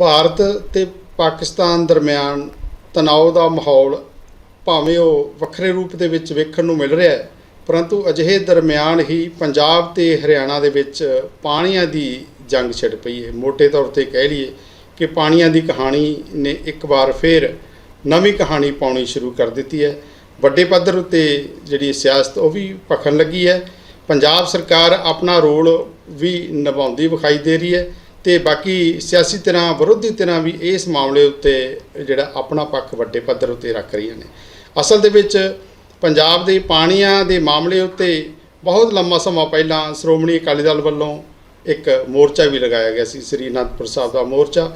ਭਾਰਤ ਤੇ ਪਾਕਿਸਤਾਨ ਦਰਮਿਆਨ ਤਣਾਅ ਦਾ ਮਾਹੌਲ ਭਾਵੇਂ ਉਹ ਵੱਖਰੇ ਰੂਪ ਦੇ ਵਿੱਚ ਵੇਖਣ ਨੂੰ ਮਿਲ ਰਿਹਾ ਹੈ, ਪਰੰਤੂ ਅਜਿਹੇ ਦਰਮਿਆਨ ਹੀ ਪੰਜਾਬ ਤੇ ਹਰਿਆਣਾ ਦੇ ਵਿੱਚ ਪਾਣੀਆਂ ਦੀ ਜੰਗ ਛਿੜ ਪਈ ਹੈ। ਮੋٹے ਤੌਰ ਤੇ ਕਹਿ ਲਈਏ ਕਿ ਪਾਣੀਆਂ ਦੀ ਕਹਾਣੀ ਨੇ ਇੱਕ ਵਾਰ ਫਿਰ ਨਵੀਂ ਕਹਾਣੀ ਪਾਉਣੀ ਸ਼ੁਰੂ ਕਰ ਦਿੱਤੀ ਹੈ। ਵੱਡੇ ਪੱਧਰ ਉੱਤੇ ਜਿਹੜੀ ਸਿਆਸਤ ਉਹ ਵੀ ਭਖਣ ਲੱਗੀ ਹੈ। ਪੰਜਾਬ ਸਰਕਾਰ ਆਪਣਾ ਰੋਲ ਵੀ ਨਿਭਾਉਂਦੀ ਵਿਖਾਈ ਦੇ ਰਹੀ ਹੈ। ਤੇ ਬਾਕੀ ਸਿਆਸੀ ਧਿਰਾਂ ਵਿਰੋਧੀ ਧਿਰਾਂ ਵੀ ਇਸ ਮਾਮਲੇ ਉੱਤੇ ਜਿਹੜਾ ਆਪਣਾ ਪੱਖ ਵੱਡੇ ਪੱਧਰ ਉੱਤੇ ਰੱਖ ਰਹੀਆਂ ਨੇ। ਅਸਲ ਦੇ ਵਿੱਚ ਪੰਜਾਬ ਦੇ ਪਾਣੀਆਂ ਦੇ ਮਾਮਲੇ ਉੱਤੇ ਬਹੁਤ ਲੰਮਾ ਸਮਾਂ ਪਹਿਲਾਂ ਸ਼੍ਰੋਮਣੀ ਅਕਾਲੀ ਦਲ ਵੱਲੋਂ ਇੱਕ ਮੋਰਚਾ ਵੀ ਲਗਾਇਆ ਗਿਆ ਸੀ, ਸ੍ਰੀ ਅਨੰਦਪੁਰ ਸਾਹਿਬ ਦਾ ਮੋਰਚਾ।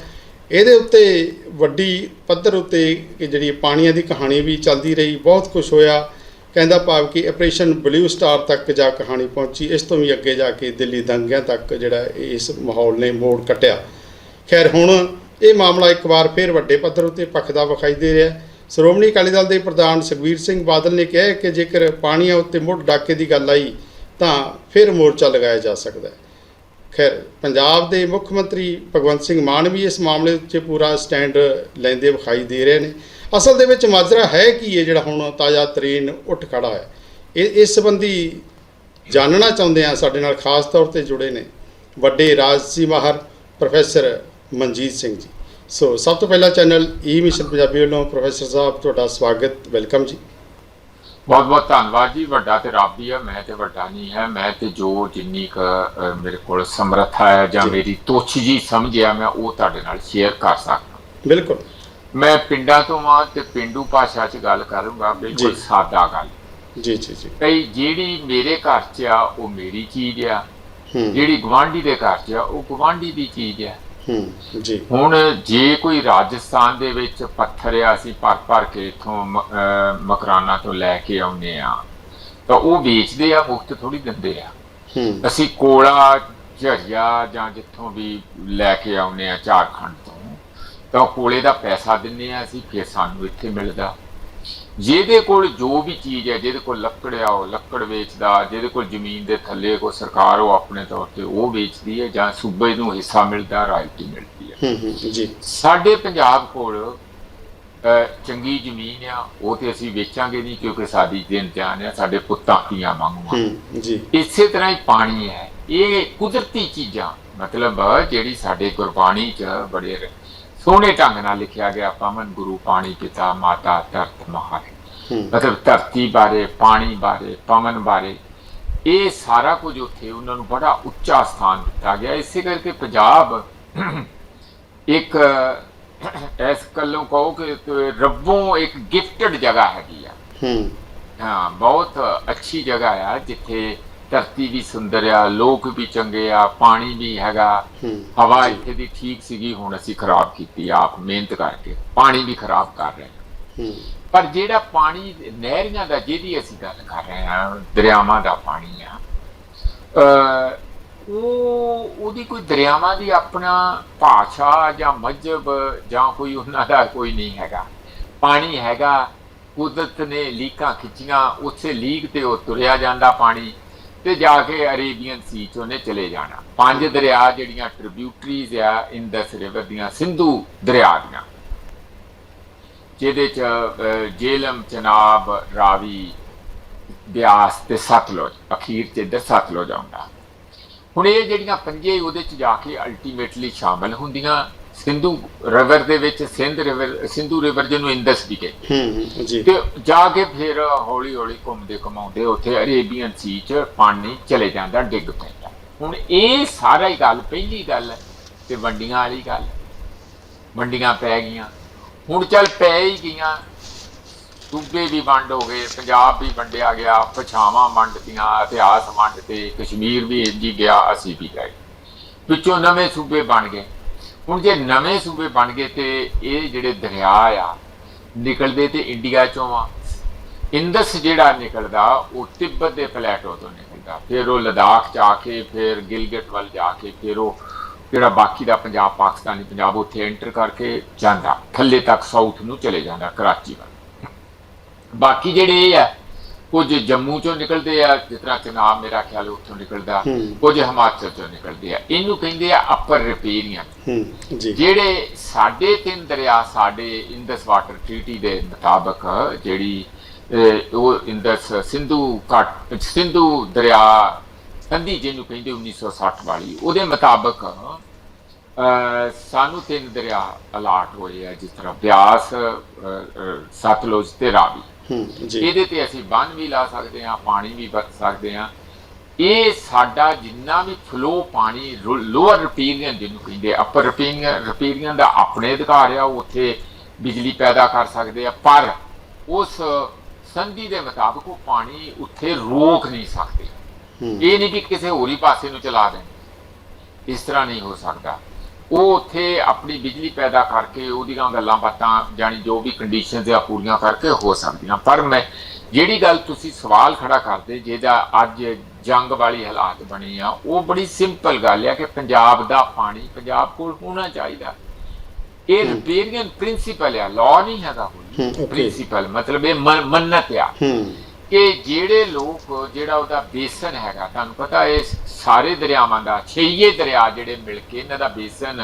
ਇਹਦੇ ਉੱਤੇ ਵੱਡੀ ਪੱਧਰ ਉੱਤੇ ਕਿ ਜਿਹੜੀ ਪਾਣੀਆਂ ਦੀ ਕਹਾਣੀ ਵੀ ਚੱਲਦੀ ਰਹੀ, ਬਹੁਤ ਕੁਝ ਹੋਇਆ। ਕਹਿੰਦਾ ਭਾਵ ਕਿ ਆਪਰੇਸ਼ਨ ਬਲੂ ਸਟਾਰ ਤੱਕ ਜਾ ਕਹਾਣੀ ਪਹੁੰਚੀ, ਇਸ ਤੋਂ ਵੀ ਅੱਗੇ ਜਾ ਕੇ ਦਿੱਲੀ ਦੰਗਿਆਂ ਤੱਕ ਜਿਹੜਾ ਇਸ ਮਾਹੌਲ ਨੇ ਮੋੜ ਕੱਟਿਆ। ਖੈਰ, ਹੁਣ ਇਹ ਮਾਮਲਾ ਇੱਕ ਵਾਰ ਫਿਰ ਵੱਡੇ ਪੱਧਰ ਉੱਤੇ ਭਖਦਾ ਵਿਖਾਈ ਦੇ ਰਿਹਾ ਸ਼੍ਰੋਮਣੀ ਅਕਾਲੀ ਦਲ ਦੇ ਪ੍ਰਧਾਨ ਸੁਖਬੀਰ ਸਿੰਘ ਬਾਦਲ ਨੇ ਕਿਹਾ ਕਿ ਜੇਕਰ ਪਾਣੀਆਂ ਉੱਤੇ ਮੁੱਢ ਡਾਕੇ ਦੀ ਗੱਲ ਆਈ, ਤਾਂ ਫਿਰ ਮੋਰਚਾ ਲਗਾਇਆ ਜਾ ਸਕਦਾ ਹੈ। ਖੈਰ, ਪੰਜਾਬ ਦੇ ਮੁੱਖ ਮੰਤਰੀ ਭਗਵੰਤ ਸਿੰਘ ਮਾਨ ਵੀ ਇਸ ਮਾਮਲੇ ਉੱਤੇ ਪੂਰਾ ਸਟੈਂਡ ਲੈਂਦੇ ਵਿਖਾਈ ਦੇ ਰਹੇ ਨੇ। ਅਸਲ ਦੇ ਵਿੱਚ ਮਾਜਰਾ ਹੈ ਕੀ ਹੈ ਜਿਹੜਾ ਹੁਣ ਤਾਜ਼ਾ ਤਰੀਨ ਉੱਠ ਖੜਾ ਹੈ? ਇਹ ਇਸ ਸੰਬੰਧੀ ਜਾਣਨਾ ਚਾਹੁੰਦੇ ਆ ਸਾਡੇ ਨਾਲ ਖਾਸ ਤੌਰ ਤੇ ਜੁੜੇ ਨੇ ਵੱਡੇ ਰਾਜਸੀ ਮਾਹਰ ਪ੍ਰੋਫੈਸਰ ਮਨਜੀਤ ਸਿੰਘ ਜੀ। ਸੋ ਸਭ ਤੋਂ ਪਹਿਲਾਂ ਚੈਨਲ ਈ ਮਿਸ਼ਨ ਪੰਜਾਬੀ ਵੱਲੋਂ ਪ੍ਰੋਫੈਸਰ ਸਾਹਿਬ ਤੁਹਾਡਾ ਸਵਾਗਤ ਵੈਲਕਮ ਜੀ। ਬਹੁਤ ਬਹੁਤ ਧੰਨਵਾਦ ਜੀ ਵੱਡਾ ਤੇ ਰੱਬ ਹੀ ਹੈ ਮੈਂ ਤੇ ਵੱਡਾ ਨਹੀਂ ਹੈ ਮੈਂ ਤੇ ਜੋ ਜਿੰਨੀ ਕ ਮੇਰੇ ਕੋਲ ਸਮਰੱਥਾ ਹੈ ਜਾਂ ਜੀ। ਮੇਰੀ ਤੋਛ ਜੀ ਸਮਝਿਆ ਮੈਂ ਉਹ ਤੁਹਾਡੇ ਨਾਲ ਸ਼ੇਅਰ ਕਰ ਸਕਦਾ। ਬਿਲਕੁਲ। ਮੈਂ ਪਿੰਡਾਂ ਤੋਂ ਆ ਤੇ ਪਿੰਡੂ ਭਾਸ਼ਾ 'ਚ ਗੱਲ ਕਰੂੰਗਾ ਬਿਲਕੁਲ ਜੀ। ਸਾਦਾ ਗੱਲ। ਜੀ ਜੀ ਜੀ। ਕਈ ਜਿਹੜੀ ਮੇਰੇ ਘਰ 'ਚ ਆ ਉਹ ਮੇਰੀ ਚੀਜ਼ ਆ। ਹੂੰ। ਜਿਹੜੀ ਗਵਾਂਢੀ ਦੇ ਘਰ 'ਚ ਆ ਉਹ ਗਵਾਂਢੀ ਦੀ ਚੀਜ਼ ਆ। ਹੂੰ ਜੀ। ਹੁਣ ਜੇ ਕੋਈ ਰਾਜਸਥਾਨ ਦੇ ਵਿੱਚ ਪੱਥਰ ਆ ਅਸੀਂ ਭਰ ਭਰ ਕੇ ਇਥੋਂ ਮਕਰਾਨਾ ਤੋਂ ਲੈ ਕੇ ਆਉਂਦੇ ਆ ਤਾਂ ਉਹ ਵੇਚਦੇ ਆ ਮੁਫਤ ਥੋੜੀ ਦਿੰਦੇ ਆ। ਹੂੰ। ਅਸੀਂ ਕੋਲਾ ਝਰੀਆ ਜਾਂ ਜਿੱਥੋਂ ਵੀ ਲੈ ਕੇ ਆਉਂਦੇ ਆ ਝਾਰਖੰਡ ਤੋਂ ਉਹ ਕੋਲੇ ਦਾ ਪੈਸਾ ਦਿੰਨੇ ਆ ਅਸੀਂ ਫਿਰ ਸਾਨੂੰ ਇੱਥੇ ਮਿਲਦਾ। ਜਿਹਦੇ ਕੋਲ ਜੋ ਵੀ ਚੀਜ਼ ਹੈ ਜਿਹਦੇ ਕੋਲ ਲੱਕੜ ਆ ਉਹ ਲੱਕੜ ਵੇਚਦਾ ਜਿਹਦੇ ਕੋਲ ਜ਼ਮੀਨ ਦੇ ਥੱਲੇ ਕੋਈ ਸਰਕਾਰ ਉਹ ਆਪਣੇ ਤੌਰ ਤੇ ਉਹ ਵੇਚਦੀ ਹੈ ਜਾਂ ਸੂਬੇ ਨੂੰ ਹਿੱਸਾ ਮਿਲਦਾ ਰਾਇਲਟੀ ਮਿਲਦੀ ਹੈ। ਹੂੰ ਹੂੰ ਜੀ। ਸਾਡੇ ਪੰਜਾਬ ਕੋਲ ਚੰਗੀ ਜ਼ਮੀਨ ਆ ਉਹ ਤੇ ਅਸੀਂ ਵੇਚਾਂਗੇ ਨਹੀਂ ਕਿਉਂਕਿ ਸਾਡੀ ਦਿਨ ਜਾਨ ਆ ਸਾਡੇ ਪੁੱਤਾਂ ਧੀਆਂ ਵਾਂਗੂ ਆ। ਹੂੰ ਜੀ। ਇਸੇ ਤਰ੍ਹਾਂ ਹੀ ਪਾਣੀ ਹੈ। ਇਹ ਕੁਦਰਤੀ ਚੀਜ਼ਾਂ ਮਤਲਬ ਜਿਹੜੀ ਸਾਡੇ ਗੁਰਬਾਣੀ 'ਚ ਬੜੇ ਸੋਹਣੇ ਢੰਗ ਨਾਲ ਲਿਖਿਆ ਗਿਆ ਪਵਨ ਗੁਰੂ ਪਾਣੀ ਪਿਤਾ ਮਾਤਾ ਧਰਤ ਮਹਾਰੇ ਮਤਲਬ ਧਰਤੀ ਬਾਰੇ ਪਾਣੀ ਬਾਰੇ ਪਵਨ ਬਾਰੇ ਇਹ ਸਾਰਾ ਕੁਝ ਉੱਥੇ ਉਹਨਾਂ ਨੂੰ ਬੜਾ ਉੱਚਾ ਸਥਾਨ ਦਿੱਤਾ ਗਿਆ। ਇਸੇ ਕਰਕੇ ਪੰਜਾਬ ਇੱਕ ਇਸ ਕੱਲੋਂ ਕਹੋ ਕਿ ਰੱਬੋਂ ਇੱਕ ਗਿਫਟਡ ਜਗ੍ਹਾ ਹੈਗੀ ਆ। ਹੂੰ। ਹਾਂ ਬਹੁਤ ਅੱਛੀ ਜਗ੍ਹਾ ਆ ਜਿੱਥੇ ਧਰਤੀ ਵੀ ਸੁੰਦਰ ਆ ਲੋਕ ਵੀ ਚੰਗੇ ਆ ਪਾਣੀ ਵੀ ਹੈਗਾ। ਹਵਾ ਇੱਥੇ ਦੀ ਠੀਕ ਸੀਗੀ ਹੁਣ ਅਸੀਂ ਖਰਾਬ ਕੀਤੀ ਆਪ ਮਿਹਨਤ ਕਰਕੇ। ਪਾਣੀ ਵੀ ਖਰਾਬ ਕਰ ਰਹੇ ਹਾਂ। ਪਰ ਜਿਹੜਾ ਪਾਣੀ ਨਹਿਰੀਆਂ ਦਾ ਜਿਹਦੀ ਅਸੀਂ ਗੱਲ ਕਰ ਰਹੇ ਹਾਂ ਦਰਿਆਵਾਂ ਦਾ ਪਾਣੀ ਆ ਉਹ ਉਹਦੀ ਕੋਈ ਦਰਿਆਵਾਂ ਦੀ ਆਪਣਾ ਭਾਸ਼ਾ ਜਾਂ ਮਜਬ ਜਾਂ ਕੋਈ ਉਹਨਾਂ ਦਾ ਕੋਈ ਨਹੀਂ ਹੈਗਾ। ਪਾਣੀ ਹੈਗਾ ਕੁਦਰਤ ਨੇ ਲੀਕਾਂ ਖਿੱਚੀਆਂ ਉਸੇ ਲੀਕ ਤੇ ਉਹ ਤੁਰਿਆ ਜਾਂਦਾ ਪਾਣੀ। ਤੇ ਜਾ ਕੇ ਅਰੇਬੀਅਨ ਸੀ ਚ ਉਹਨੇ ਚਲੇ ਜਾਣਾ। ਪੰਜ ਦਰਿਆ ਜਿਹੜੀਆਂ ਟ੍ਰਿਬਿਊਟਰੀਜ਼ ਆ ਇੰਦਸ ਰਿਵਰ ਦੀਆਂ ਸਿੰਧੂ ਦਰਿਆ ਦੀਆਂ। ਜਿਹਦੇ ਚ ਜੇਲਮ ਚਨਾਬ ਰਾਵੀ ਬਿਆਸ ਤੇ ਸਤਲੁਜ ਅਖੀਰ ਚ ਇੱਧਰ ਸਤਲੁਜ ਆਉਂਦਾ। ਹੁਣ ਇਹ ਜਿਹੜੀਆਂ ਪੰਜੇ ਉਹਦੇ ਚ ਜਾ ਕੇ ਅਲਟੀਮੇਟਲੀ ਸ਼ਾਮਲ ਹੁੰਦੀਆਂ ਸਿੰਧੂ ਰਿਵਰ ਦੇ ਵਿੱਚ ਸਿੰਧ ਰਿਵਰ ਸਿੰਧੂ ਰਿਵਰ ਜਿਹਨੂੰ ਇੰਦਸ ਵੀ ਕਹਿੰਦੇ ਹੂੰ ਹੂੰ ਜੀ। ਤੇ ਜਾ ਕੇ ਫਿਰ ਹੌਲੀ ਹੌਲੀ ਘੁੰਮਦੇ ਘਮਾਉਂਦੇ ਉੱਥੇ ਅਰੇਬੀਅਨ ਸੀ ਚ ਪਾਣੀ ਚਲੇ ਜਾਂਦਾ ਡਿੱਗ ਪੈਂਦਾ। ਹੁਣ ਇਹ ਸਾਰਾ ਹੀ ਗੱਲ ਪਹਿਲੀ ਗੱਲ ਤੇ ਵੰਡੀਆਂ ਵਾਲੀ ਗੱਲ। ਵੰਡੀਆਂ ਪੈ ਗਈਆਂ। ਹੁਣ ਚੱਲ ਪੈ ਹੀ ਗਈਆਂ। ਸੂਬੇ ਵੀ ਵੰਡ ਹੋ ਗਏ ਪੰਜਾਬ ਵੀ ਵੰਡਿਆ ਗਿਆ ਪਛਾਵਾਂ ਵੰਡਤੀਆਂ ਇਤਿਹਾਸ ਵੰਡ ਤੇ ਕਸ਼ਮੀਰ ਵੀ ਇੰਜ ਹੀ ਗਿਆ ਅਸੀਂ ਵੀ ਗਏ। ਵਿੱਚੋਂ ਨਵੇਂ ਸੂਬੇ ਬਣ ਗਏ। ਹੁਣ ਜੇ ਨਵੇਂ ਸੂਬੇ ਬਣ ਗਏ ਤੇ ਇਹ ਜਿਹੜੇ ਦਰਿਆ ਆ, ਨਿਕਲਦੇ ਤੇ ਇੰਡੀਆ ਚੋਂ ਆ। ਇੰਦਸ ਜਿਹੜਾ ਨਿਕਲਦਾ, ਉਹ ਤਿੱਬਤ ਦੇ ਪਲੇਟੋ ਤੋਂ ਨਿਕਲਦਾ। ਫਿਰ ਉਹ ਲਦਾਖ ਜਾ ਕੇ, ਫਿਰ ਗਿਲਗਿਟ ਵੱਲ ਜਾ ਕੇ, ਫਿਰ ਉਹ ਜਿਹੜਾ ਬਾਕੀ ਦਾ ਪੰਜਾਬ, ਪਾਕਿਸਤਾਨੀ ਪੰਜਾਬ, ਉੱਥੇ ਐਂਟਰ ਕਰਕੇ ਜਾਂਦਾ। ਥੱਲੇ ਤੱਕ ਸਾਊਥ ਨੂੰ ਚਲੇ ਜਾਂਦਾ, ਕਰਾਚੀ ਵੱਲ। ਬਾਕੀ ਜਿਹੜੇ ਇਹ ਆ ਕੁਝ ਜੰਮੂ ਚੋਂ ਨਿਕਲਦੇ ਆ ਜਿਸ ਤਰ੍ਹਾਂ ਚਨਾਬ ਮੇਰਾ ਖਿਆਲ ਉੱਥੋਂ ਨਿਕਲਦਾ। ਕੁਝ ਹਿਮਾਚਲ ਚੋਂ ਨਿਕਲਦੇ ਆ। ਇਹਨੂੰ ਕਹਿੰਦੇ ਆ ਅਪਰ ਜੀ। ਜਿਹੜੇ ਸਾਡੇ ਤਿੰਨ ਦਰਿਆ ਸਾਡੇ ਇੰਦਸ ਵਾਟਰ ਟ੍ਰੀਟੀ ਦੇ ਮੁਤਾਬਕ ਜਿਹੜੀ ਉਹ ਇੰਦਸ ਸਿੰਧੂ ਘਾਟ ਸਿੰਧੂ ਦਰਿਆ ਸੰਧੀ ਜਿਹਨੂੰ ਕਹਿੰਦੇ 1960 ਵਾਲੀ ਉਹਦੇ ਮੁਤਾਬਕ ਸਾਨੂੰ ਤਿੰਨ ਦਰਿਆ ਅਲਾਟ ਹੋਏ ਆ ਜਿਸ ਤਰ੍ਹਾਂ ਬਿਆਸ ਸਤਲੁਜ ਤੇ ਰਾਵੀ। ਜੀ। ਇਹਦੇ ਤੇ ਅਸੀਂ ਬੰਨ ਵੀ ਲਾ ਸਕਦੇ ਹਾਂ ਪਾਣੀ ਵੀ ਵਰਤ ਸਕਦੇ ਹਾਂ। ਇਹ ਸਾਡਾ ਜਿੰਨਾ ਵੀ ਫਲੋ ਪਾਣੀ ਲੋਅਰ ਰਪੀਰੀਅਨ ਜਿਹਨੂੰ ਕਹਿੰਦੇ ਅਪਰ ਰਪੀਰੀਅਨ ਰਪੀਰੀਅਨ ਦਾ ਆਪਣੇ ਅਧਿਕਾਰ ਆ ਉਹ ਉੱਥੇ ਬਿਜਲੀ ਪੈਦਾ ਕਰ ਸਕਦੇ ਆ ਪਰ ਉਸ ਸੰਧੀ ਦੇ ਮੁਤਾਬਕ ਉਹ ਪਾਣੀ ਉੱਥੇ ਰੋਕ ਨਹੀਂ ਸਕਦੇ। ਇਹ ਨਹੀਂ ਕਿ ਕਿਸੇ ਹੋਰ ਹੀ ਪਾਸੇ ਨੂੰ ਚਲਾ ਦੇਣ। ਇਸ ਤਰ੍ਹਾਂ ਨਹੀਂ ਹੋ ਸਕਦਾ। ਉਹ ਉੱਥੇ ਆਪਣੀ ਬਿਜਲੀ ਪੈਦਾ ਕਰਕੇ ਉਹਦੀਆਂ ਗੱਲਾਂ ਬਾਤਾਂ ਜਾਨੀ ਜੋ ਵੀ ਕੰਡੀਸ਼ਨਸ ਆ ਪੂਰੀਆਂ ਕਰਕੇ ਹੋ ਸਕਦੀਆਂ। ਪਰ ਮੈਂ ਜਿਹੜੀ ਗੱਲ ਤੁਸੀਂ ਸਵਾਲ ਖੜਾ ਕਰਦੇ ਜਿਹਦਾ ਅੱਜ ਜੰਗ ਵਾਲੀ ਹਾਲਾਤ ਬਣੀ ਆ ਉਹ ਬੜੀ ਸਿੰਪਲ ਗੱਲ ਆ ਕਿ ਪੰਜਾਬ ਦਾ ਪਾਣੀ ਪੰਜਾਬ ਕੋਲ ਹੋਣਾ ਚਾਹੀਦਾ। ਇਹ ਰਿਪੇਰੀਅਨ ਪ੍ਰਿੰਸੀਪਲ ਆ ਲਾਅ ਨਹੀਂ ਹੈਗਾ ਕੋਈ. ਪ੍ਰਿੰਸੀਪਲ ਮਤਲਬ ਇਹ ਮੰਨ- ਮੰਨਤ ਆ। ਹੂੰ। ਕਿ ਜਿਹੜੇ ਲੋਕ ਜਿਹੜਾ ਉਹਦਾ ਬੇਸਨ ਹੈਗਾ ਤੁਹਾਨੂੰ ਪਤਾ ਇਹ ਸਾਰੇ ਦਰਿਆਵਾਂ ਦਾ ਛੇਈਏ ਦਰਿਆ ਜਿਹੜੇ ਮਿਲ ਕੇ ਇਹਨਾਂ ਦਾ ਬੇਸਨ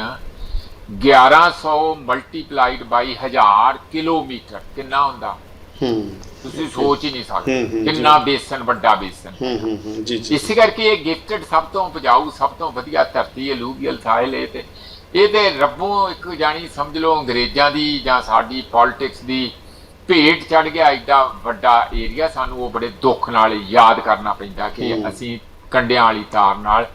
1100 ਮਲਟੀਪਲਾਈਡ ਬਾਈ 1000 ਕਿਲੋਮੀਟਰ ਕਿੰਨਾ ਹੁੰਦਾ? ਤੁਸੀਂ ਸੋਚ ਹੀ ਨਹੀਂ ਸਕਦੇ ਕਿੰਨਾ ਬੇਸਨ ਵੱਡਾ ਬੇਸਨ। ਹੂੰ ਹੂੰ ਹੂੰ ਜੀ ਜੀ। ਇਸੇ ਕਰਕੇ ਇਹ ਗਿਫਟਡ ਸਭ ਤੋਂ ਉਪਜਾਊ ਸਭ ਤੋਂ ਵਧੀਆ ਧਰਤੀ ਹੈ ਲੂਬੀਅਲ ਸਾਇਲ ਇਹ ਤੇ। ਇਹ ਤੇ ਰੱਬੋਂ ਇੱਕ ਜਾਣੀ ਸਮਝ ਲਓ ਅੰਗਰੇਜ਼ਾਂ ਦੀ ਜਾਂ ਸਾਡੀ ਪੋਲਿਟਿਕਸ ਦੀ ਭੇਟ ਚੜ ਗਿਆ ਐਡਾ ਵੱਡਾ ਏਰੀਆ ਸਾਨੂੰ ਉਹ ਬੜੇ ਦੁੱਖ ਨਾਲ ਯਾਦ ਕਰਨਾ ਪੈਂਦਾ ਕਿ। ਅਸੀਂ ਕੰਡਿਆਂ ਵਾਲੀ ਤਾਰ ਨਾਲ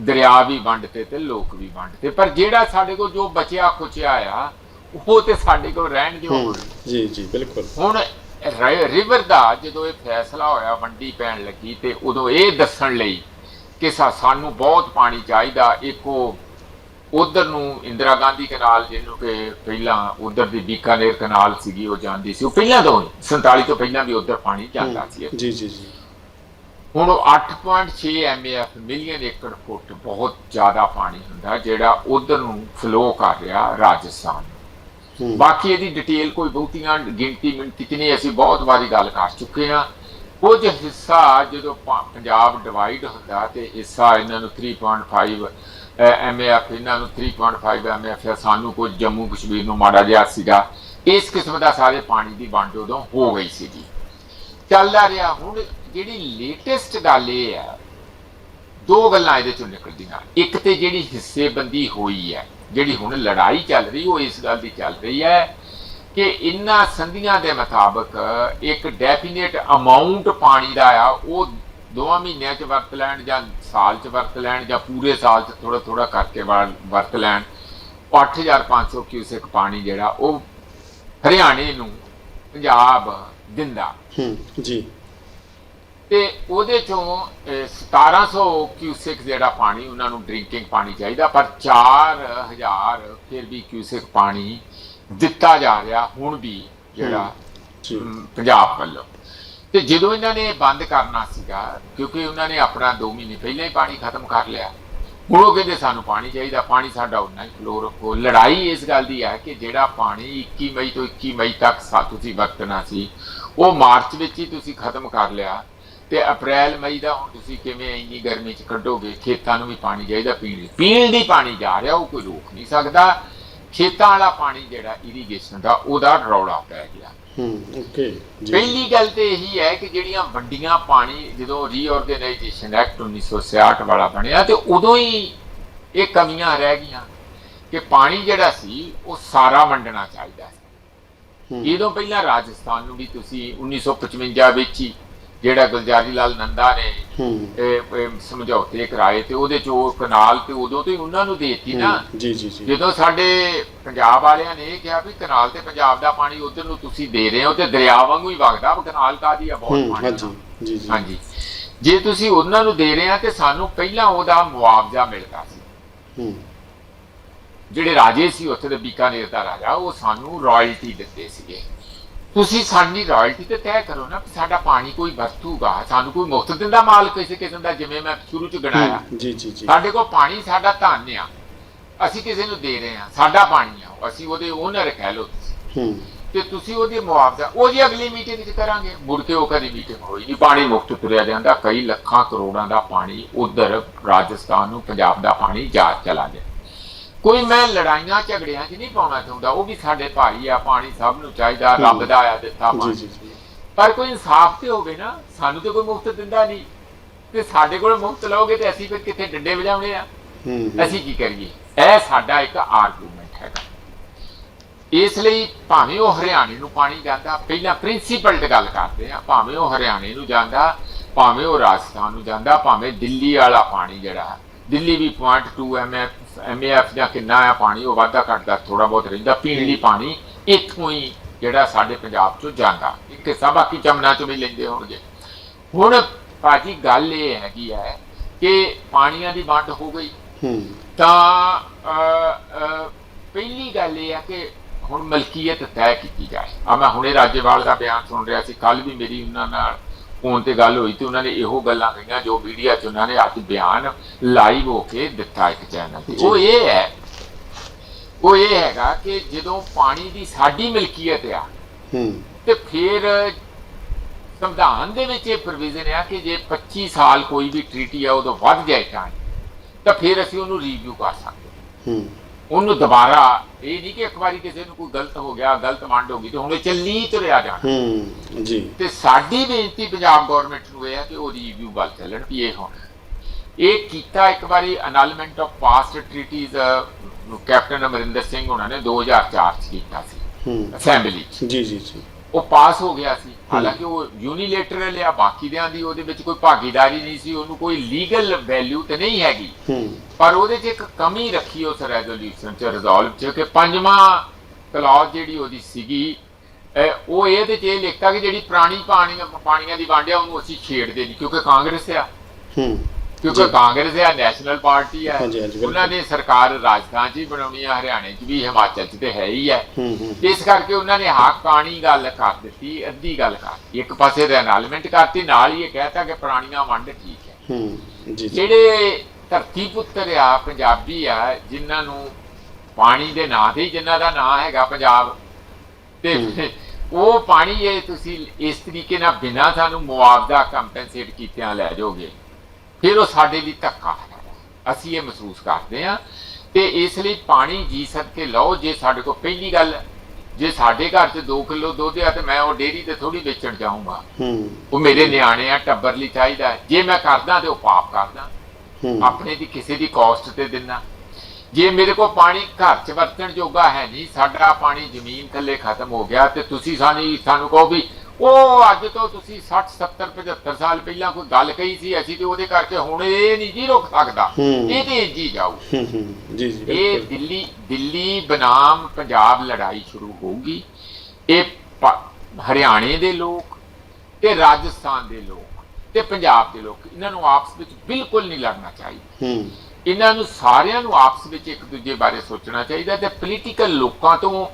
ਦਰਿਆ ਵੀ ਵੰਡਤੇ ਤੇ ਲੋਕ ਵੀ ਵੰਡਤੇ ਪਰ ਜਿਹੜਾ ਸਾਡੇ ਕੋਲ ਜੋ ਬਚਿਆ ਖੁਚਿਆ ਆ ਉਹ ਤੇ ਸਾਡੇ ਕੋਲ ਰਹਿਣ ਦਿਓ ਹੂੰ ਜੀ ਜੀ ਬਿਲਕੁਲ ਹੁਣ ਰਿਵਰ ਦਾ ਜਦੋਂ ਇਹ ਫੈਸਲਾ ਹੋਇਆ ਵੰਡੀ ਪੈਣ ਲੱਗੀ ਤੇ ਉਦੋਂ ਇਹ ਦੱਸਣ ਲਈ ਕਿ ਸਾਨੂੰ ਬਹੁਤ ਪਾਣੀ ਚਾਹੀਦਾ ਇੱਕੋ ਉਧਰ ਨੂੰ ਇੰਦਰਾ ਗਾਂਧੀ ਕਨਾਲ ਜਿਹਨੂੰ ਕਿ ਪਹਿਲਾਂ ਉਧਰ ਦੀ ਬੀਕਾਨੇਰ ਕਨਾਲ ਸੀਗੀ ਉਹ ਜਾਂਦੀ ਸੀ। ਉਹ ਪਹਿਲਾਂ ਤੋਂ ਹੀ, 47 ਤੋਂ ਪਹਿਲਾਂ ਵੀ ਉਧਰ ਪਾਣੀ ਜਾਂਦਾ ਸੀ ਜੀ ਜੀ ਜੀ। ਹੁਣ ਉਹ 8.6 ਐਮਏਐਫ ਮਿਲੀਅਨ ਏਕੜ ਫੁੱਟ ਬਹੁਤ ਜ਼ਿਆਦਾ ਪਾਣੀ ਹੁੰਦਾ ਜਿਹੜਾ ਉਧਰ ਨੂੰ ਫਲੋ ਕਰ ਰਿਹਾ ਰਾਜਸਥਾਨ ਬਾਕੀ ਇਹਦੀ ਡਿਟੇਲ ਕੋਈ ਬਹੁਤੀਆਂ ਗਿਣਤੀ ਮਿੰਟੀ ਚ ਨਹੀਂ ਅਸੀਂ ਬਹੁਤ ਵਾਰੀ ਗੱਲ ਕਰ ਚੁੱਕੇ ਹਾਂ। ਕੁਝ ਹਿੱਸਾ ਜਦੋਂ ਪੰਜਾਬ ਡਿਵਾਈਡ ਹੁੰਦਾ ਤੇ ਹਿੱਸਾ ਇਹਨਾਂ ਨੂੰ 3.5 ਐਮਏਐਫ ਇਹਨਾਂ ਨੂੰ 3.5 ਐਮਏਐਫ ਸਾਨੂੰ ਕੁਝ ਜੰਮੂ ਕਸ਼ਮੀਰ ਨੂੰ ਮਾੜਾ ਜਿਹਾ ਸੀਗਾ। ਇਸ ਕਿਸਮ ਦਾ ਸਾਰੇ ਪਾਣੀ ਦੀ ਵੰਡ ਉਦੋਂ ਹੋ ਗਈ ਸੀਗੀ। ਚੱਲਦਾ ਰਿਹਾ, ਹੁਣ ਜਿਹੜੀ ਲੇਟੈਸਟ ਗੱਲ ਇਹ ਹੈ ਦੋ ਗੱਲਾਂ ਇਹਦੇ ਚੋਂ ਨਿਕਲਦੀਆਂ। ਇੱਕ ਤੇ ਜਿਹੜੀ ਹਿੱਸੇਬੰਦੀ ਹੋਈ ਹੈ, ਜਿਹੜੀ ਹੁਣ ਲੜਾਈ ਚੱਲ ਰਹੀ, ਉਹ ਇਸ ਗੱਲ ਦੀ ਚੱਲ ਰਹੀ ਹੈ ਕਿ ਇਨ੍ਹਾਂ ਸੰਧੀਆਂ ਦੇ ਮੁਤਾਬਕ ਇੱਕ ਡੈਫੀਨੇਟ ਅਮਾਉਂਟ ਪਾਣੀ ਦਾ ਆ, ਉਹ ਦੋਵਾਂ ਮਹੀਨਿਆਂ 'ਚ ਵਰਤ ਲੈਣ ਜਾਂ ਸਾਲ 'ਚ ਵਰਤ ਲੈਣ ਜਾਂ ਪੂਰੇ ਸਾਲ 'ਚ ਥੋੜਾ ਥੋੜਾ ਕਰਕੇ ਵਰ- ਵਰਤ ਲੈਣ 8500 ਕਿਊਸੈਕ ਪਾਣੀ ਜਿਹੜਾ ਉਹ ਹਰਿਆਣੇ ਨੂੰ ਪੰਜਾਬ ਦਿੰਦਾ। ਹੂੰ ਜੀ। ਤੇ ਉਹਦੇ ਚੋਂ ਅਹ, 1700 ਕਿਊਸੈਕ ਜਿਹੜਾ ਪਾਣੀ ਉਹਨਾਂ ਨੂੰ ਡਰਿੰਕਿੰਗ ਪਾਣੀ ਚਾਹੀਦਾ ਪਰ 4000 ਫਿਰ ਵੀ ਕਿਊਸੈਕ ਪਾਣੀ ਦਿੱਤਾ ਜਾ ਰਿਹਾ ਹੁਣ ਵੀ ਜਿਹੜਾ ਪੰਜਾਬ ਵੱਲੋਂ। ਤੇ ਜਦੋਂ ਇਹਨਾਂ ਨੇ ਬੰਦ ਕਰਨਾ ਸੀਗਾ, ਕਿਉਂਕਿ ਉਹਨਾਂ ਨੇ ਆਪਣਾ 2 ਮਹੀਨੇ ਪਹਿਲਾਂ ਹੀ ਪਾਣੀ ਖਤਮ ਕਰ ਲਿਆ, ਹੁਣ ਉਹ ਕਹਿੰਦੇ ਸਾਨੂੰ ਪਾਣੀ ਚਾਹੀਦਾ, ਪਾਣੀ ਸਾਡਾ ਉਨਾ ਹੀ ਫਲੋ ਰੱਖੋ ਲੜਾਈ ਇਸ ਗੱਲ ਦੀ ਹੈ ਕਿ ਜਿਹੜਾ ਪਾਣੀ 21 ਮਈ ਤੋਂ 21 ਮਈ ਤੱਕ ਤੁਸੀਂ ਵਰਤਣਾ ਸੀ, ਉਹ ਮਾਰਚ ਵਿੱਚ ਹੀ ਤੁਸੀਂ ਖਤਮ ਕਰ ਲਿਆ ਤੇ ਅਪ੍ਰੈਲ ਮਈ ਦਾ ਹੁਣ ਤੁਸੀਂ ਕਿਵੇਂ ਇੰਨੀ ਗਰਮੀ ਚ ਕੱਢੋਗੇ, ਖੇਤਾਂ ਨੂੰ ਵੀ ਪਾਣੀ ਚਾਹੀਦਾ, ਪੀਣ ਲਈ, ਪੀਣ ਦੀ ਪਾਣੀ ਜਾ ਰਿਹਾ, ਉਹ ਕੋਈ ਰੋਕ ਨਹੀਂ ਸਕਦਾ, ਖੇਤਾਂ ਵਾਲਾ ਪਾਣੀ ਜਿਹੜਾ ਇਰੀਗੇਸ਼ਨ ਦਾ, ਉਹਦਾ ਰੌਲਾ ਪੈ ਗਿਆ। ਹੂੰ ਓਕੇ। ਪਹਿਲੀ ਗੱਲ ਤੇ ਇਹੀ ਹੈ ਕਿ ਜਿਹੜੀਆਂ ਵੰਡੀਆਂ ਪਾਣੀ ਜਦੋਂ ਰੀਆਰਗੇਨਾਈਜੇਸ਼ਨ ਐਕਟ 1966 ਵਾਲਾ ਬਣਿਆ ਤੇ ਉਦੋਂ ਹੀ ਇਹ ਕਮੀਆਂ ਰਹਿ ਗਈਆਂ ਕਿ ਪਾਣੀ ਜਿਹੜਾ ਸੀ ਉਹ ਸਾਰਾ ਵੰਡਣਾ ਚਾਹੀਦਾ ਸੀ ਇਹਦੋਂ ਪਹਿਲਾਂ ਰਾਜਸਥਾਨ ਨੂੰ ਵੀ ਤੁਸੀਂ 1955 ਵਿੱਚ ਹੀ ਜਿਹੜਾ ਗੁਲਜ਼ਾਰੀ ਲਾਲ ਨੰਦਾ ਨੇ ਇਹ- ਸਮਝੌਤੇ ਕਰਾਏ ਤੇ ਉਹਦੇ ਚ ਉਹ ਕਨਾਲ ਤੇ ਉਦੋਂ ਤੋਂ ਹੀ ਉਹਨਾਂ ਨੂੰ ਦੇਤੀ ਨਾ। ਜੀ ਜੀ ਜੀ। ਜਦੋਂ ਸਾਡੇ ਪੰਜਾਬ ਵਾਲਿਆਂ ਨੇ ਇਹ ਕਿਹਾ ਵੀ ਕਨਾਲ ਤੇ ਪੰਜਾਬ ਦਾ ਪਾਣੀ ਉਧਰ ਨੂੰ ਤੁਸੀਂ ਦੇ ਰਹੇ ਹੋ ਤੇ ਦਰਿਆ ਵਾਂਗੂ ਹੀ ਵਗਦਾ ਕਨਾਲ ਕਾਦੀ ਆ ਬਹੁਤ ਪਾਣੀ। ਜੀ ਜੀ। ਹਾਂਜੀ। ਜੇ ਤੁਸੀਂ ਉਹਨਾਂ ਨੂੰ ਦੇ ਰਹੇ ਆ ਤੇ ਸਾਨੂੰ ਪਹਿਲਾਂ ਉਹਦਾ ਮੁਆਵਜ਼ਾ ਮਿਲਦਾ ਸੀ। ਹੂੰ। ਜਿਹੜੇ ਰਾਜੇ ਸੀ ਉੱਥੇ ਦੇ ਬੀਕਾਨੇਰ ਦਾ ਰਾਜਾ ਉਹ ਸਾਨੂੰ ਰਾਇਲਟੀ ਦਿੰਦੇ ਸੀਗੇ। ਤੁਸੀਂ ਸਾਡੀ ਰਾਇਲਟੀ ਤੇ ਤੈਅ ਕਰੋ ਨਾ ਕਿ ਸਾਡਾ ਪਾਣੀ ਕੋਈ ਵਰਤੂਗਾ ਸਾਨੂੰ ਕੋਈ ਮੁਫਤ ਦਿੰਦਾ ਮਾਲ ਕਿਸੇ ਕਿਸਮ ਦਾ ਜਿਵੇਂ ਮੈਂ ਸ਼ੁਰੂ ਚ ਗਣਾਇਆ ਜੀ ਜੀ ਜੀ। ਸਾਡੇ ਕੋਲ ਪਾਣੀ ਸਾਡਾ ਧਨ ਆ। ਅਸੀਂ ਕਿਸੇ ਨੂੰ ਦੇ ਰਹੇ ਹਾਂ ਸਾਡਾ ਪਾਣੀ ਆ। ਅਸੀਂ ਉਹਦੇ ਓਨਰ ਕਹਿ ਤੁਸੀਂ। ਹੂੰ। ਤੇ ਤੁਸੀਂ ਉਹਦੀ ਮੁਆਵਜ਼ਾ ਉਹਦੀ ਅਗਲੀ ਮੀਟਿੰਗ 'ਚ ਕਰਾਂਗੇ ਮੁੜ ਕੇ ਉਹ ਕਦੀ ਮੀਟਿੰਗ ਹੋਈ ਨਹੀਂ। ਪਾਣੀ ਮੁਕਤ ਤੁਰਿਆ ਜਾਂਦਾ ਕਈ ਲੱਖਾਂ ਕਰੋੜਾਂ ਦਾ ਪਾਣੀ ਉਧਰ ਰਾਜਸਥਾਨ ਨੂੰ ਪੰਜਾਬ ਦਾ ਪਾਣੀ ਜਾ ਚਲਾ ਗਿਆ ਕੋਈ ਮੈਂ ਲੜਾਈਆਂ ਝਗੜਿਆਂ 'ਚ ਨਹੀਂ ਪਾਉਣਾ ਚਾਹੁੰਦਾ ਉਹ ਵੀ ਸਾਡੇ ਭਾਈ ਆ ਪਾਣੀ ਸਭ ਨੂੰ ਚਾਹੀਦਾ ਰੱਬ ਦਾ ਆ ਦਿੱਤਾ ਪਾਣੀ। ਪਰ ਕੋਈ ਇਨਸਾਫ ਤੇ ਹੋਵੇ ਨਾ ਸਾਨੂੰ ਤੇ ਕੋਈ ਮੁਫਤ ਦਿੰਦਾ ਨਹੀਂ। ਤੇ ਸਾਡੇ ਕੋਲ ਮੁਫਤ ਲਓਗੇ ਤੇ ਅਸੀਂ ਫਿਰ ਕਿੱਥੇ ਡੰਡੇ ਵਜਾਉਣੇ ਆ। ਅਸੀਂ ਕੀ ਕਰੀਏ? ਇਹ ਸਾਡਾ ਇੱਕ ਆਰਗੂਮੈਂਟ ਹੈਗਾ। ਇਸ ਲਈ ਭਾਵੇਂ ਉਹ ਹਰਿਆਣੇ ਨੂੰ ਪਾਣੀ ਜਾਂਦਾ ਪਹਿਲਾਂ ਪ੍ਰਿੰਸੀਪਲ ਤੇ ਗੱਲ ਕਰਦੇ ਆ ਭਾਵੇਂ ਉਹ ਹਰਿਆਣੇ ਨੂੰ ਜਾਂਦਾ ਭਾਵੇਂ ਉਹ ਰਾਜਸਥਾਨ ਨੂੰ ਜਾਂਦਾ ਭਾਵੇਂ ਦਿੱਲੀ ਵਾਲਾ ਪਾਣੀ ਜਿਹੜਾ ਦਿੱਲੀ ਵੀ 0.2 ਐਮਐਫ ਐਮਐਫ ਜਾਂ ਕਿੰਨਾ ਆ ਪਾਣੀ ਉਹ ਵਾਧਾ ਘਟਦਾ ਥੋੜਾ ਬਹੁਤ ਰਹਿੰਦਾ ਪੀਣ ਲਈ ਪਾਣੀ ਇੱਥੋਂ ਹੀ ਜਿਹੜਾ ਸਾਡੇ ਪੰਜਾਬ ਚੋਂ ਜਾਂਦਾ। ਇੱਕ ਹਿੱਸਾ ਬਾਕੀ ਚਮਨਾ ਚੋਂ ਵੀ ਲੈਂਦੇ ਹੋਣਗੇ। ਹੁਣ ਭਾਜੀ ਗੱਲ ਇਹ ਹੈਗੀ ਹੈ ਕਿ ਪਾਣੀਆਂ ਦੀ ਵੰਡ ਹੋ ਗਈ। ਹੂੰ। ਤਾਂ ਪਹਿਲੀ ਗੱਲ ਇਹ ਹੈ ਕਿ ਹੁਣ ਮਲਕੀਅਤ ਤੈਅ ਕੀਤੀ ਜਾਏ। ਆ ਮੈਂ ਹੁਣੇ ਰਾਜੇਵਾਲ ਦਾ ਬਿਆਨ ਸੁਣ ਰਿਹਾ ਸੀ ਕੱਲ ਵੀ ਮੇਰੀ ਉਹਨਾਂ ਨਾਲ ਫੋਨ ਤੇ ਗੱਲ ਹੋਈ ਤੇ ਉਹਨਾਂ ਨੇ ਇਹੋ ਗੱਲਾਂ ਕਹੀਆਂ ਜੋ ਮੀਡੀਆ 'ਚ ਉਹਨਾਂ ਨੇ ਅੱਜ ਬਿਆਨ ਲਾਈਵ ਹੋ ਕੇ ਦਿੱਤਾ ਇੱਕ ਚੈਨਲ ਤੇ। ਉਹ ਇਹ ਹੈ ਉਹ ਇਹ ਹੈਗਾ ਕਿ ਜਦੋਂ ਪਾਣੀ ਦੀ ਸਾਡੀ ਮਲਕੀਅਤ ਆ ਹੂੰ। ਤੇ ਫਿਰ ਸੰਵਿਧਾਨ ਦੇ ਵਿੱਚ ਇਹ ਪ੍ਰੋਵੀਜ਼ਨ ਹੈ ਕਿ ਜੇ 25 ਸਾਲ ਕੋਈ ਵੀ ਟ੍ਰੀਟੀ ਆ ਉਦੋਂ ਵੱਧ ਜਾਏ ਟਾਈਮ ਤਾਂ ਫਿਰ ਅਸੀਂ ਉਹਨੂੰ ਰੀਵਿਊ ਕਰ ਸਕਦੇ ਹਾਂ। ਉਹਨੂੰ ਦੁਬਾਰਾ ਇਹ ਨਹੀਂ ਕਿ ਇੱਕ ਵਾਰੀ ਕਿਸੇ ਨੂੰ ਕੋਈ ਗਲਤ ਹੋ ਗਿਆ ਗਲਤ ਵੰਡ ਹੋ ਗਈ ਤੇ ਹੁਣ ਇਹ ਚੱਲੀ ਤੁਰਿਆ ਜਾਣਾ। ਹੂੰ ਜੀ। ਤੇ ਸਾਡੀ ਬੇਨਤੀ ਪੰਜਾਬ ਗਵਰਨਮੈਂਟ ਨੂੰ ਇਹ ਹੈ ਕਿ ਉਹ ਰੀਵਿਊ ਵੱਲ ਚੱਲਣ ਵੀ ਇਹ ਹੋਣਾ ਇਹ ਕੀਤਾ ਇੱਕ ਵਾਰੀ annulment of past treaties captain Amarinder Singh ਉਹਨਾਂ ਨੇ 2004 ਚ ਕੀਤਾ ਸੀ। ਹੂੰ। ਅਸੈਂਬਲੀ ਜੀ ਜੀ ਜੀ। ਉਹ ਪਾਸ ਹੋ ਗਿਆ ਸੀ। ਹਾਲਾਂਕਿ ਉਹ ਯੂਨੀਲੇਟਰਲ ਆ ਬਾਕੀ ਦਿਆਂ ਦੀ ਉਹਦੇ ਵਿੱਚ ਕੋਈ ਭਾਗੀਦਾਰੀ ਨਹੀਂ ਸੀ ਉਹਨੂੰ ਕੋਈ ਲੀਗਲ ਵੈਲਿਊ ਤੇ ਨਹੀਂ ਹੈਗੀ। ਪਰ ਉਹਦੇ 'ਚ ਇੱਕ ਕਮੀ ਰੱਖੀ ਉਸ ਰੈਜ਼ੋਲੂਸ਼ਨ 'ਚ ਰਿਜ਼ੋਲਵ 'ਚ ਕਿ ਪੰਜਵਾਂ ਕਲੌਜ਼ ਜਿਹੜੀ ਉਹਦੀ ਸੀਗੀ ਉਹ ਇਹਦੇ 'ਚ ਇਹ ਲਿਖਤਾ ਕਿ ਜਿਹੜੀ ਪੁਰਾਣੀ ਪਾਣੀਆਂ ਪਾਣੀਆਂ ਦੀ ਵੰਡ ਆ ਉਹਨੂੰ ਅਸੀਂ ਛੇੜਦੇ ਨਹੀਂ ਕਿਉਂਕਿ ਕਾਂਗਰਸ ਆ। ਹੂੰ। ਕਿਉਂਕਿ। ਕਾਂਗਰਸ ਆ ਨੈਸ਼ਨਲ ਪਾਰਟੀ ਆ। ਹਾਂਜੀ, ਹਾਂਜੀ, ਬਿਲਕੁਲ। ਉਹਨਾਂ ਨੇ ਸਰਕਾਰ ਰਾਜਸਥਾਨ 'ਚ ਹੀ ਬਣਾਉਣੀ ਆ ਹਰਿਆਣੇ 'ਚ ਵੀ ਹਿਮਾਚਲ 'ਚ ਤੇ ਹੈ ਹੀ ਹੈ ਹੂੰ ਹੂੰ। ਇਸ ਕਰਕੇ ਉਹਨਾਂ ਨੇ ਹਾਕ ਪਾਣੀ ਗੱਲ ਕਰ ਦਿੱਤੀ ਅੱਧੀ ਗੱਲ ਕਰਤੀ ਇੱਕ ਪਾਸੇ ਦਾ ਅਨਾਲਮੈਂਟ ਕਰਤੀ ਨਾਲ ਹੀ ਇਹ ਕਹਿਤਾ ਕਿ ਪੁਰਾਣੀਆਂ ਵੰਡ ਠੀਕ ਹੈ। ਹੂੰ ਜੀ ਜੀ। ਜਿਹੜੇ ਧਰਤੀ ਪੁੱਤਰ ਆ ਪੰਜਾਬੀ ਆ ਜਿਨ੍ਹਾਂ ਨੂੰ ਪਾਣੀ ਦੇ ਨਾਂ ਤੇ ਹੀ ਜਿਨ੍ਹਾਂ ਦਾ ਨਾਂ ਹੈਗਾ ਪੰਜਾਬ ਤੇ ਹੂੰ। ਉਹ ਪਾਣੀ ਇਹ ਤੁਸੀਂ ਇਸ ਤਰੀਕੇ ਨਾਲ ਬਿਨਾਂ ਸਾਨੂੰ ਮੁਆਵਜ਼ਾ ਕੰਪਨਸੇਟ ਕੀਤਿਆਂ ਲੈ ਜਾਓਗੇ। ਫਿਰ ਉਹ ਸਾਡੇ ਲਈ ਧੱਕਾ ਹੈ। ਅਸੀਂ ਇਹ ਮਹਿਸੂਸ ਕਰਦੇ ਆ ਤੇ ਇਸ ਲਈ ਪਾਣੀ ਜੀ ਸਦਕੇ ਲਓ ਜੇ ਸਾਡੇ ਕੋਲ ਪਹਿਲੀ ਗੱਲ ਜੇ ਸਾਡੇ ਘਰ 'ਚ 2 ਕਿਲੋ ਦੁੱਧ ਆ ਤੇ ਮੈਂ ਉਹ ਡੇਅਰੀ ਤੇ ਥੋੜੀ ਵੇਚਣ ਜਾਊਂਗਾ। ਹੂੰ। ਉਹ ਮੇਰੇ ਨਿਆਣੇ ਆ ਟੱਬਰ ਲਈ ਚਾਹੀਦਾ ਹੈ। ਜੇ ਮੈਂ ਕਰਦਾ ਤੇ ਉਹ ਪਾਪ ਕਰਦਾ। ਹੂੰ। ਆਪਣੇ ਦੀ ਕਿਸੇ ਦੀ ਕਾਸਟ ਤੇ ਦਿੰਨਾ ਜੇ ਮੇਰੇ ਕੋਲ ਪਾਣੀ ਘਰ 'ਚ ਵਰਤਣ ਜੋਗਾ ਹੈ ਨਹੀਂ ਸਾਡਾ ਪਾਣੀ ਜ਼ਮੀਨ ਥੱਲੇ ਖਤਮ ਹੋ ਗਿਆ ਤੇ ਤੁਸੀਂ ਸਾਨੂੰ ਸਾਨੂੰ ਕਹੋ ਵੀ ਉਹ ਅੱਜ ਤੋਂ ਤੁਸੀਂ 60 70 75 ਸਾਲ ਪਹਿਲਾਂ ਕੋਈ ਗੱਲ ਕਹੀ ਸੀ ਅਸੀਂ ਤੇ ਉਹਦੇ ਕਰਕੇ ਹੁਣ ਇਹ ਨਹੀਂ ਜੀ ਰੁਕ ਸਕਦਾ। ਇਹ ਤੇ ਹੀ ਜਾਊ। ਜੀ ਜੀ ਇਹ ਦਿੱਲੀ ਦਿੱਲੀ ਬਨਾਮ ਪੰਜਾਬ ਲੜਾਈ ਸ਼ੁਰੂ ਹੋਊਗੀ। ਇਹ ਹਰਿਆਣੇ ਦੇ ਲੋਕ ਤੇ ਰਾਜਸਥਾਨ ਦੇ ਲੋਕ ਤੇ ਪੰਜਾਬ ਦੇ ਲੋਕ ਇਹਨਾਂ ਨੂੰ ਆਪਸ ਵਿੱਚ ਬਿਲਕੁਲ ਨਹੀਂ ਲੜਨਾ ਚਾਹੀਦਾ। ਇਹਨਾਂ ਨੂੰ ਸਾਰਿਆਂ ਨੂੰ ਆਪਸ ਵਿੱਚ ਇੱਕ ਦੂਜੇ ਬਾਰੇ ਸੋਚਣਾ ਚਾਹੀਦਾ ਤੇ ਪੋਲੀਟੀਕਲ ਲੋਕਾਂ ਤੋਂ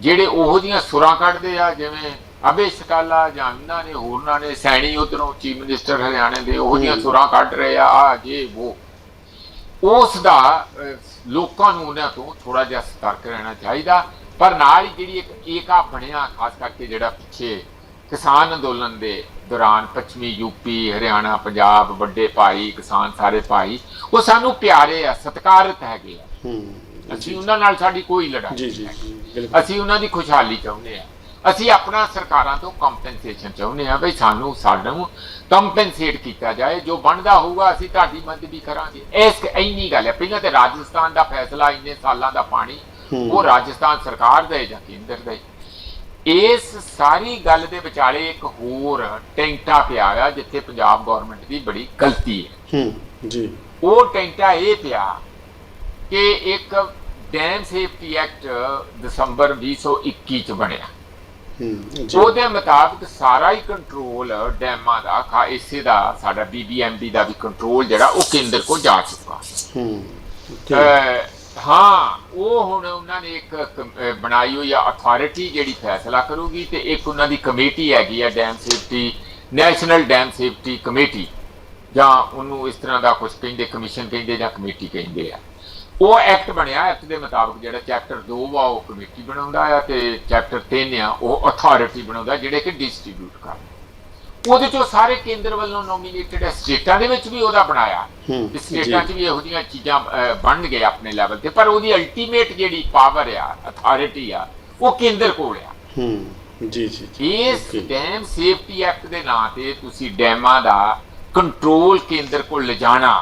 ਜਿਹੜੇ ਉਹੋ ਜੀਆਂ ਸੁਰਾਂ ਕੱਢਦੇ ਆ ਜਿਵੇਂ ਅਬੇ ਸ਼ਕਾਲਾ ਜਾਂ ਇਹਨਾਂ ਨੇ ਹੋਰਨਾਂ ਨੇ ਸੈਣੀ ਉਧਰੋਂ ਚੀਫ ਮਿਨਿਸਟਰ ਹਰਿਆਣੇ ਦੇ ਉਹੋ ਜੀਆਂ। ਸੁਰਾਂ ਕੱਢ ਰਹੇ ਆ ਆ ਜੇ ਉਹ ਉਸ ਦਾ ਲੋਕਾਂ ਨੂੰ ਉਹਨਾਂ ਤੋਂ ਥੋੜਾ ਜਿਹਾ ਸਤਰਕ ਰਹਿਣਾ ਚਾਹੀਦਾ ਪਰ ਨਾਲ ਹੀ ਜਿਹੜੀ ਇੱਕ ਏਕਾ ਬਣਿਆ ਖਾਸ ਕਰਕੇ ਜਿਹੜਾ ਪਿੱਛੇ ਕਿਸਾਨ ਅੰਦੋਲਨ ਦੇ ਦੌਰਾਨ ਪੱਛਮੀ ਯੂਪੀ ਹਰਿਆਣਾ ਪੰਜਾਬ ਵੱਡੇ ਭਾਈ ਕਿਸਾਨ ਸਾਰੇ ਭਾਈ ਉਹ ਸਾਨੂੰ ਪਿਆਰੇ ਆ ਸਤਿਕਾਰਤ ਹੈਗੇ ਆ। ਹੂੰ। ਅਸੀਂ ਉਹਨਾਂ ਨਾਲ ਸਾਡੀ ਕੋਈ ਲੜਾਈ ਨਹੀਂ ਅਸੀਂ ਉਹਨਾਂ ਦੀ ਖੁਸ਼ਹਾਲੀ ਚਾਹੁੰਦੇ ਆ। ਅਸੀਂ ਆਪਣਾ ਸਰਕਾਰਾਂ ਤੋਂ ਕੰਪਨਸੇਸ਼ਨ ਚਾਹੁੰਦੇ ਆ ਬਈ ਸਾਨੂੰ ਸਾਨੂੰ ਕੰਪਨਸੇਟ ਕੀਤਾ ਜਾਏ ਜੋ ਬਣਦਾ ਹੋਊਗਾ ਅਸੀਂ ਤੁਹਾਡੀ ਮਦਦ ਵੀ ਕਰਾਂਗੇ। ਇਸ ਇੰਨੀ ਗੱਲ ਹੈ ਪਹਿਲਾਂ ਤੇ ਰਾਜਸਥਾਨ ਦਾ ਫੈਸਲਾ ਇੰਨੇ ਸਾਲਾਂ ਦਾ ਪਾਣੀ ਹੂੰ। ਉਹ ਰਾਜਸਥਾਨ ਸਰਕਾਰ ਦੇ ਜਾਂ ਕੇਂਦਰ ਦੇ ਇਸ ਸਾਰੀ ਗੱਲ ਦੇ ਵਿਚਾਲੇ ਇੱਕ ਹੋਰ ਟੈਂਟਾ ਪਿਆ ਆ ਜਿੱਥੇ ਪੰਜਾਬ ਗਵਰਨਮੈਂਟ ਦੀ ਬੜੀ ਗਲਤੀ ਹੈ। ਹੂੰ ਜੀ। ਉਹ ਟੈਂਟਾ ਇਹ ਪਿਆ ਕਿ ਇੱਕ ਡੈਮ ਸੇਫਟੀ ਐਕਟ ਦਸੰਬਰ 2021 ਚ ਬਣਿਆ। ਹੂੰ ਉਹਦੇ ਮੁਤਾਬਕ ਸਾਰਾ ਹੀ ਕੰਟਰੋਲ ਡੈਮਾਂ ਦਾ ਖਾ ਇਸੇ ਦਾ ਸਾਡਾ ਬੀਬੀਐਮਬੀ ਦਾ ਵੀ ਕੰਟਰੋਲ ਜਿਹੜਾ ਉਹ ਕੇਂਦਰ ਕੋ ਜਾ ਚੁੱਕਾ। ਹੂੰ ਉਹ ਹੁਣ ਉਹਨਾਂ ਨੇ ਇੱਕ ਬਣਾਈ ਹੋਈ ਆ ਅਥਾਰਟੀ ਜਿਹੜੀ ਫੈਸਲਾ ਕਰੂਗੀ ਤੇ ਇੱਕ ਉਹਨਾਂ ਦੀ ਕਮੇਟੀ ਹੈਗੀ ਆ dam safety national dam safety committee. ਜਾਂ ਉਹਨੂੰ ਇਸ ਤਰ੍ਹਾਂ ਦਾ ਕੁਝ ਕਹਿੰਦੇ ਕਮਿਸ਼ਨ ਕਹਿੰਦੇ ਜਾਂ ਕਮੇਟੀ ਕਹਿੰਦੇ ਆ। ਉਹ ਐਕਟ ਬਣਿਆ ਐਕਟ ਦੇ ਮੁਤਾਬਕ ਜਿਹੜਾ ਚੈਪਟਰ 2 ਵਾ ਉਹ ਕਮੇਟੀ ਬਣਾਉਂਦਾ ਆ ਤੇ ਚੈਪਟਰ 3 ਆ ਉਹ ਅਥਾਰਟੀ ਬਣਾਉਂਦਾ ਜਿਹੜੇ ਕਿ ਡਿਸਟ੍ਰੀਬਿਊਟ ਕਰ ਉਹਦੇ ਚੋਂ ਸਾਰੇ ਕੇਂਦਰ ਵੱਲੋਂ ਨੋਮੀਨੇਟਡ ਸਟੇਟਾਂ ਦੇ ਵਿੱਚ ਵੀ ਉਹਦਾ ਬਣਾਇਆ। ਸਟੇਟਾਂ 'ਚ ਵੀ ਇਹੋ ਜਿਹੀਆਂ ਚੀਜ਼ਾਂ ਬਣ ਗਏ ਆਪਣੇ ਲੈਵਲ ਤੇ ਪਰ ਉਹਦੀ ਅਲਟੀਮੇਟ ਜਿਹੜੀ ਪਾਵਰ ਆ ਅਥਾਰਟੀ ਆ ਉਹ ਕੇਂਦਰ ਕੋਲ ਆ। ਹੂੰ ਜੀ ਜੀ ਜੀ। ਇਸ. ਡੈਮ ਸੇਫਟੀ ਐਕਟ ਦੇ ਨਾਂ ਤੇ ਤੁਸੀਂ ਡੈਮਾਂ ਦਾ ਕੰਟਰੋਲ ਕੇਂਦਰ ਕੋਲ ਲਿਜਾਣਾ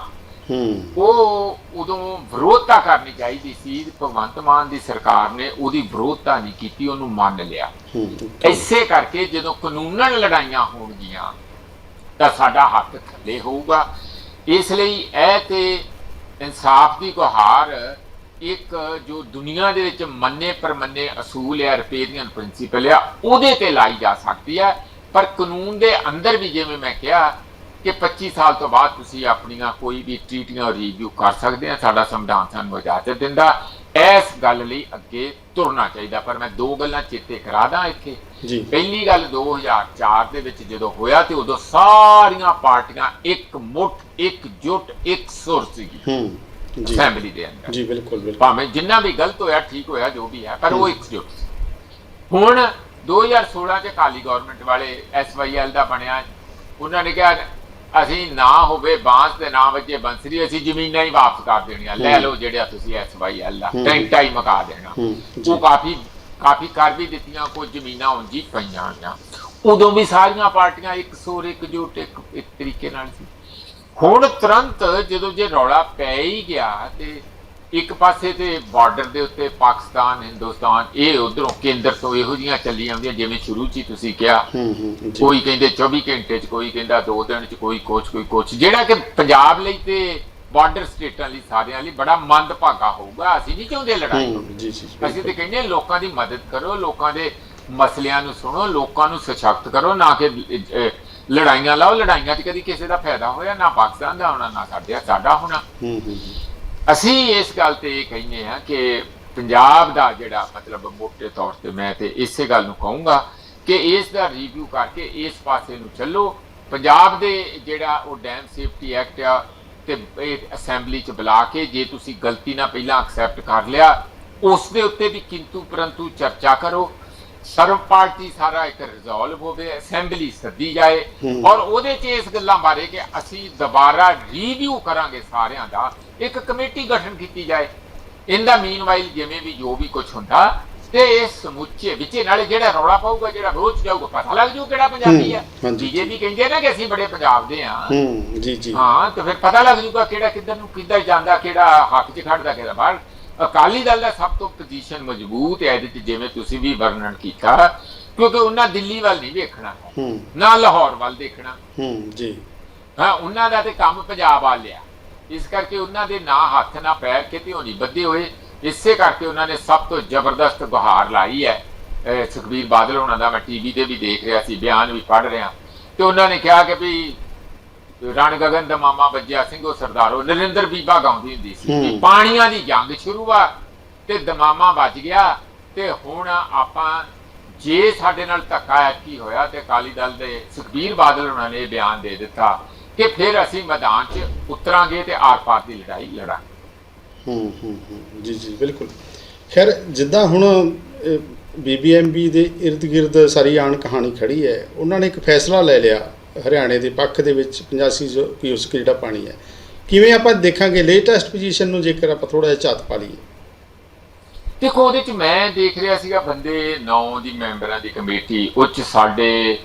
ਹੂੰ। ਉਹ ਉਦੋਂ ਵਿਰੋਧਤਾ ਕਰਨੀ ਚਾਹੀਦੀ ਸੀ ਭਗਵੰਤ ਮਾਨ ਦੀ ਸਰਕਾਰ ਨੇ ਉਹਦੀ ਵਿਰੋਧਤਾ ਨਹੀਂ ਕੀਤੀ ਉਹਨੂੰ ਮੰਨ ਲਿਆ. ਇਸੇ ਕਰਕੇ ਜਦੋਂ ਕਾਨੂੰਨਨ ਲੜਾਈਆਂ ਹੋਣਗੀਆਂ ਤਾਂ ਸਾਡਾ ਹੱਕ ਥੱਲੇ ਹੋਊਗਾ। ਇਸ ਲਈ ਇਹ ਤੇ ਇਨਸਾਫ ਦੀ ਗੁਹਾਰ ਇੱਕ ਜੋ ਦੁਨੀਆ ਦੇ ਵਿੱਚ ਮੰਨੇ ਪਰਮੰਨੇ ਅਸੂਲ ਹੈ ਰਪੇਰੀਅਨ ਪ੍ਰਿੰਸੀਪਲ ਆ ਉਹਦੇ ਤੇ ਲਾਈ ਜਾ ਸਕਦੀ ਹੈ। ਪਰ ਕਾਨੂੰਨ ਦੇ ਅੰਦਰ ਵੀ ਜਿਵੇਂ ਮੈਂ ਕਿਹਾ ਕਿ 25 ਸਾਲ ਤੋਂ ਬਾਅਦ ਤੁਸੀਂ ਆਪਣੀਆਂ ਕੋਈ ਵੀ ਟ੍ਰੀਟੀਆਂ ਰਿਵਿਊ ਕਰ ਸਕਦੇ ਆ ਸਾਡਾ ਸੰਵਿਧਾਨ ਸਾਨੂੰ ਇਜਾਜ਼ਤ ਦਿੰਦਾ। ਇਸ ਗੱਲ ਲਈ ਅੱਗੇ ਤੁਰਨਾ ਚਾਹੀਦਾ ਪਰ ਮੈਂ ਦੋ ਗੱਲਾਂ ਚੇਤੇ ਕਰਾ ਦਾਂ ਇੱਥੇ। ਜੀ। ਪਹਿਲੀ ਗੱਲ 2004 ਦੇ ਵਿੱਚ ਜਦੋਂ ਹੋਇਆ ਤੇ ਉਦੋਂ ਸਾਰੀਆਂ ਪਾਰਟੀਆਂ ਇੱਕ ਮੁੱਠ ਇੱਕ ਜੁੱਟ ਇੱਕ ਸੁਰ ਸੀਗੀ। ਹੂੰ ਜੀ। ਅਸੈਂਬਲੀ ਦੇ ਅੰਦਰ। ਜੀ ਬਿਲਕੁਲ ਬਿਲਕੁਲ। ਭਾਵੇਂ ਜਿੰਨਾ ਵੀ ਗਲਤ ਹੋਇਆ ਠੀਕ ਹੋਇਆ ਜੋ ਵੀ ਹੈ ਪਰ ਉਹ ਇੱਕ ਜੁੱਟ ਸੀ। ਹੁਣ 2016 ਚ ਕਾਲੀ ਗਵਰਨਮੈਂਟ ਵਾਲੇ ਐਸਵਾਈਐਲ ਦਾ ਬਣਿਆ। ਉਹਨਾਂ ਨੇ ਕਿਹਾ ਅਸੀਂ ਨਾ ਹੋਵੇ ਬਾਂਸ ਤੇ ਨਾ ਵੱਜੇ ਬੰਸਰੀ ਅਸੀਂ ਜ਼ਮੀਨਾਂ ਹੀ ਵਾਪਸ ਕਰ ਦੇਣੀਆਂ। ਲੈ। ਲਓ ਜਿਹੜਾ ਤੁਸੀਂ ਐਸਵਾਈਐਲ ਦਾ ਹੂੰ। ਟੈਂਟਾ ਹੀ ਮਕਾ ਦੇਣਾ। ਉਹ ਕਾਫੀ ਕਾਫੀ ਕਰ ਵੀ ਦਿੱਤੀਆਂ ਕੁਝ ਜ਼ਮੀਨਾਂ ਉਂਝ ਪਈਆਂ ਆ ਉਦੋਂ ਵੀ ਸਾਰੀਆਂ ਪਾਰਟੀਆਂ ਇੱਕ ਸੂਰ ਇੱਕ ਜੁੱਟ ਇੱਕ ਇੱਕ ਤਰੀਕੇ ਨਾਲ ਸੀ। ਹੁਣ ਤੁਰੰਤ ਜਦੋਂ ਜੇ ਰੌਲਾ ਪੈ ਹੀ ਗਿਆ ਤੇ ਇੱਕ ਪਾਸੇ ਤੇ ਬਾਰਡਰ ਦੇ ਉੱਤੇ ਪਾਕਿਸਤਾਨ ਹਿੰਦੁਸਤਾਨ ਇਹ ਉਧਰੋਂ ਕੇਂਦਰ ਤੋਂ ਇਹੋ ਜੀਆਂ ਚੱਲੀ ਜਾਂਦੀਆਂ ਜਿਵੇਂ ਸ਼ੁਰੂ ਚ ਹੀ ਤੁਸੀਂ ਕਿਹਾ। ਕੋਈ ਕਹਿੰਦੇ 24 ਘੰਟੇ ਚ ਕੋਈ ਕਹਿੰਦਾ 2 ਦਿਨ ਚ ਕੋਈ ਕੁਛ ਕੋਈ ਕੁਛ। ਜਿਹੜਾ ਕਿ ਪੰਜਾਬ ਲਈ ਤੇ ਬਾਰਡਰ ਸਟੇਟਾਂ ਲਈ ਸਾਰਿਆਂ ਲਈ ਬੜਾ ਮੰਦਭਾਗਾ ਹੋਊਗਾ। ਅਸੀਂ ਨਹੀਂ ਚਾਹੁੰਦੇ ਲੜਾਈ। ਹੋਵੇ ਹੂੰ ਜੀ ਜੀ ਅਸੀਂ ਤੇ ਕਹਿੰਦੇ ਲੋਕਾਂ ਦੀ ਮਦਦ ਕਰੋ ਲੋਕਾਂ ਦੇ ਮਸਲਿਆਂ ਨੂੰ ਸੁਣੋ ਲੋਕਾਂ ਨੂੰ ਸਸ਼ਕਤ ਕਰੋ ਨਾ ਕਿ ਲੜਾਈਆਂ ਲਾਓ। ਲੜਾਈਆਂ 'ਚ ਕਦੀ ਕਿਸੇ ਦਾ ਫਾਇਦਾ ਹੋਇਆ ਨਾ ਪਾਕਿਸਤਾਨ ਦਾ ਹੋਣਾ ਨਾ ਸਾਡੇ ਸਾਡਾ ਹੋਣਾ। ਹੂੰ ਹੂੰ ਅਸੀਂ ਇਸ ਗੱਲ ਤੇ ਇਹ ਕਹਿੰਦੇ ਹਾਂ ਕਿ ਪੰਜਾਬ ਦਾ ਜਿਹੜਾ ਮਤਲਬ ਮੋਟੇ ਤੌਰ ਤੇ ਮੈਂ ਤੇ ਇਸੇ ਗੱਲ ਨੂੰ ਕਹੂੰਗਾ ਕਿ ਇਸ ਦਾ ਰਿਵਿਊ ਕਰਕੇ ਇਸ ਪਾਸੇ ਨੂੰ ਚੱਲੋ। ਪੰਜਾਬ ਦੇ ਜਿਹੜਾ ਉਹ ਡੈਮ ਸੇਫਟੀ ਐਕਟ ਆ ਤੇ ਇਹ ਅਸੈਂਬਲੀ ਚ ਬੁਲਾ ਕੇ ਜੇ ਤੁਸੀਂ ਗਲਤੀ ਨਾਲ ਪਹਿਲਾਂ ਐਕਸੈਪਟ ਕਰ ਲਿਆ, ਉਸ ਦੇ ਉੱਤੇ ਵੀ ਕਿੰਤੂ ਪਰੰਤੂ ਚਰਚਾ ਕਰੋ। ਸਰਵ ਪਾਰਟੀ ਸਾਰਾ ਇੱਕ ਰਿਜ਼ੋਲਵ ਹੋਵੇ ਅਸੈਂਬਲੀ ਸੱਦੀ ਜਾਏ। ਔਰ ਉਹਦੇ 'ਚ ਇਸ ਗੱਲਾਂ ਬਾਰੇ ਕਿ ਅਸੀਂ ਦੁਬਾਰਾ ਰਿਵਿਊ ਕਰਾਂਗੇ ਸਾਰਿਆਂ ਦਾ ਇੱਕ ਕਮੇਟੀ ਗਠਨ ਕੀਤੀ ਜਾਏ। ਇਹਦਾ ਮੀਨਵਾਈਲ ਜਿਵੇਂ ਵੀ ਜੋ ਵੀ ਕੁਝ ਹੁੰਦਾ ਤੇ ਇਹ ਸਮੁੱਚੇ ਵਿੱਚ ਨਾਲੇ ਜਿਹੜਾ ਰੌਲਾ ਪਾਊਗਾ ਜਿਹੜਾ ਰੋਜ਼ ਜਾਊਗਾ ਪਤਾ ਲੱਗ ਜੂ ਕਿਹੜਾ ਪੰਜਾਬੀ ਆ। ਬੀਜੇਪੀ ਕਹਿੰਦੇ ਨਾ ਕਿ ਅਸੀਂ ਬੜੇ ਪੰਜਾਬ ਦੇ ਆ ਹੂੰ ਜੀ ਜੀ। ਹਾਂ ਤੇ ਫਿਰ ਪਤਾ ਲੱਗ ਜੂਗਾ ਕਿਹੜਾ ਕਿੱਧਰ ਨੂੰ ਕਿੱਧਰ ਜਾਂਦਾ ਕਿਹੜਾ ਹੱਕ 'ਚ ਖੜਦਾ ਕਿਹੜਾ ਬਾਹਰ। ਅਕਾਲੀ ਦਲ ਦਾ ਸਭ ਤੋਂ ਪੋਜੀਸ਼ਨ ਮਜ਼ਬੂਤ ਹੈ ਇਹਦੇ 'ਚ ਜਿਵੇਂ ਤੁਸੀਂ ਵੀ ਵਰਣਨ ਕੀਤਾ ਕਿਉਂਕਿ ਉਹਨਾਂ ਦਿੱਲੀ ਵੱਲ ਨਹੀਂ ਵੇਖਣਾ। ਹੂੰ। ਨਾ ਲਾਹੌਰ ਵੱਲ ਦੇਖਣਾ। ਹੂੰ ਜੀ। ਹਾਂ ਉਹਨਾਂ ਦਾ ਤੇ ਕੰਮ ਪੰਜਾਬ ਵੱਲ ਆ। ਇਸ ਕਰਕੇ ਉਹਨਾਂ ਦੇ ਨਾ ਹੱਥ ਨਾ ਪੈਰ ਕਿਤੇ ਹੋਣੀ ਬੱਧੇ ਹੋਏ। ਇਸੇ ਕਰਕੇ ਉਹਨਾਂ ਨੇ ਸਭ ਤੋਂ ਜ਼ਬਰਦਸਤ ਗੁਹਾਰ ਲਾਈ ਹੈ। ਸੁਖਬੀਰ ਬਾਦਲ ਉਹਨਾਂ ਦਾ ਮੈਂ ਟੀਵੀ ਤੇ ਵੀ ਦੇਖ ਰਿਹਾ ਸੀ ਬਿਆਨ ਵੀ ਪੜ੍ਹ ਰਿਹਾ। ਤੇ ਉਹਨਾਂ ਨੇ ਕਿਹਾ ਕਿ ਵੀ ਰਣ ਗਗਨ ਦਾ ਮਾਮਾ ਬੱਜਿਆ ਸਿੰਘ ਉਹ ਸਰਦਾਰੋ ਨਰਿੰਦਰ ਬੀਬਾ ਗਾਉਂਦੀ ਹੁੰਦੀ ਸੀ। ਹੂੰ। ਪਾਣੀਆਂ ਦੀ ਜੰਗ ਸ਼ੁਰੂ ਆ ਤੇ ਦਮਾਮਾ ਵੱਜ ਗਿਆ ਤੇ ਹੁਣ ਆਪਾਂ ਜੇ ਸਾਡੇ ਨਾਲ ਧੱਕਾ ਕੀ ਹੋਇਆ ਤੇ ਅਕਾਲੀ ਦਲ ਦੇ ਸੁਖਬੀਰ ਬਾਦਲ ਉਹਨਾਂ ਨੇ ਇਹ ਬਿਆਨ ਦੇ ਦਿੱਤਾ ਕਿ ਫਿਰ ਅਸੀਂ ਮੈਦਾਨ 'ਚ ਉਤਰਾਂਗੇ ਤੇ ਆਰ-ਪਾਰ ਦੀ ਲੜਾਈ ਲੜਾਂਗੇ। ਹੂੰ ਹੂੰ ਹੂੰ ਜੀ ਜੀ ਬਿਲਕੁਲ। ਖੈਰ ਜਿੱਦਾਂ ਹੁਣ ਬੀਬੀਐਮਬੀ ਦੇ ਗਿਰਦ ਸਾਰੀ ਆਣ ਕਹਾਣੀ ਖੜੀ ਹੈ ਉਹਨਾਂ ਨੇ ਇੱਕ ਫੈਸਲਾ ਲੈ ਲਿਆ ਹਰਿਆਣੇ ਦੇ ਪੱਖ ਦੇ ਵਿੱਚ 85 ਜੋ ਕਿਊਸਕ ਜਿਹੜਾ ਪਾਣੀ ਹੈ। ਕਿਵੇਂ ਆਪਾਂ ਦੇਖਾਂਗੇ ਲੇਟੈਸਟ ਪੋਜੀਸ਼ਨ ਨੂੰ ਜੇਕਰ ਆਪਾਂ ਥੋੜਾ ਜਿਹਾ ਝਾਤ ਪਾ ਲਈਏ? ਦੇਖੋ ਉਹਦੇ 'ਚ ਮੈਂ ਦੇਖ ਰਿਹਾ ਸੀਗਾ ਬੰਦੇ 9 ਦੀ ਮੈਂਬਰਾਂ ਦੀ ਕਮੇਟੀ ਉਹ 'ਚ ਸਾਡੇ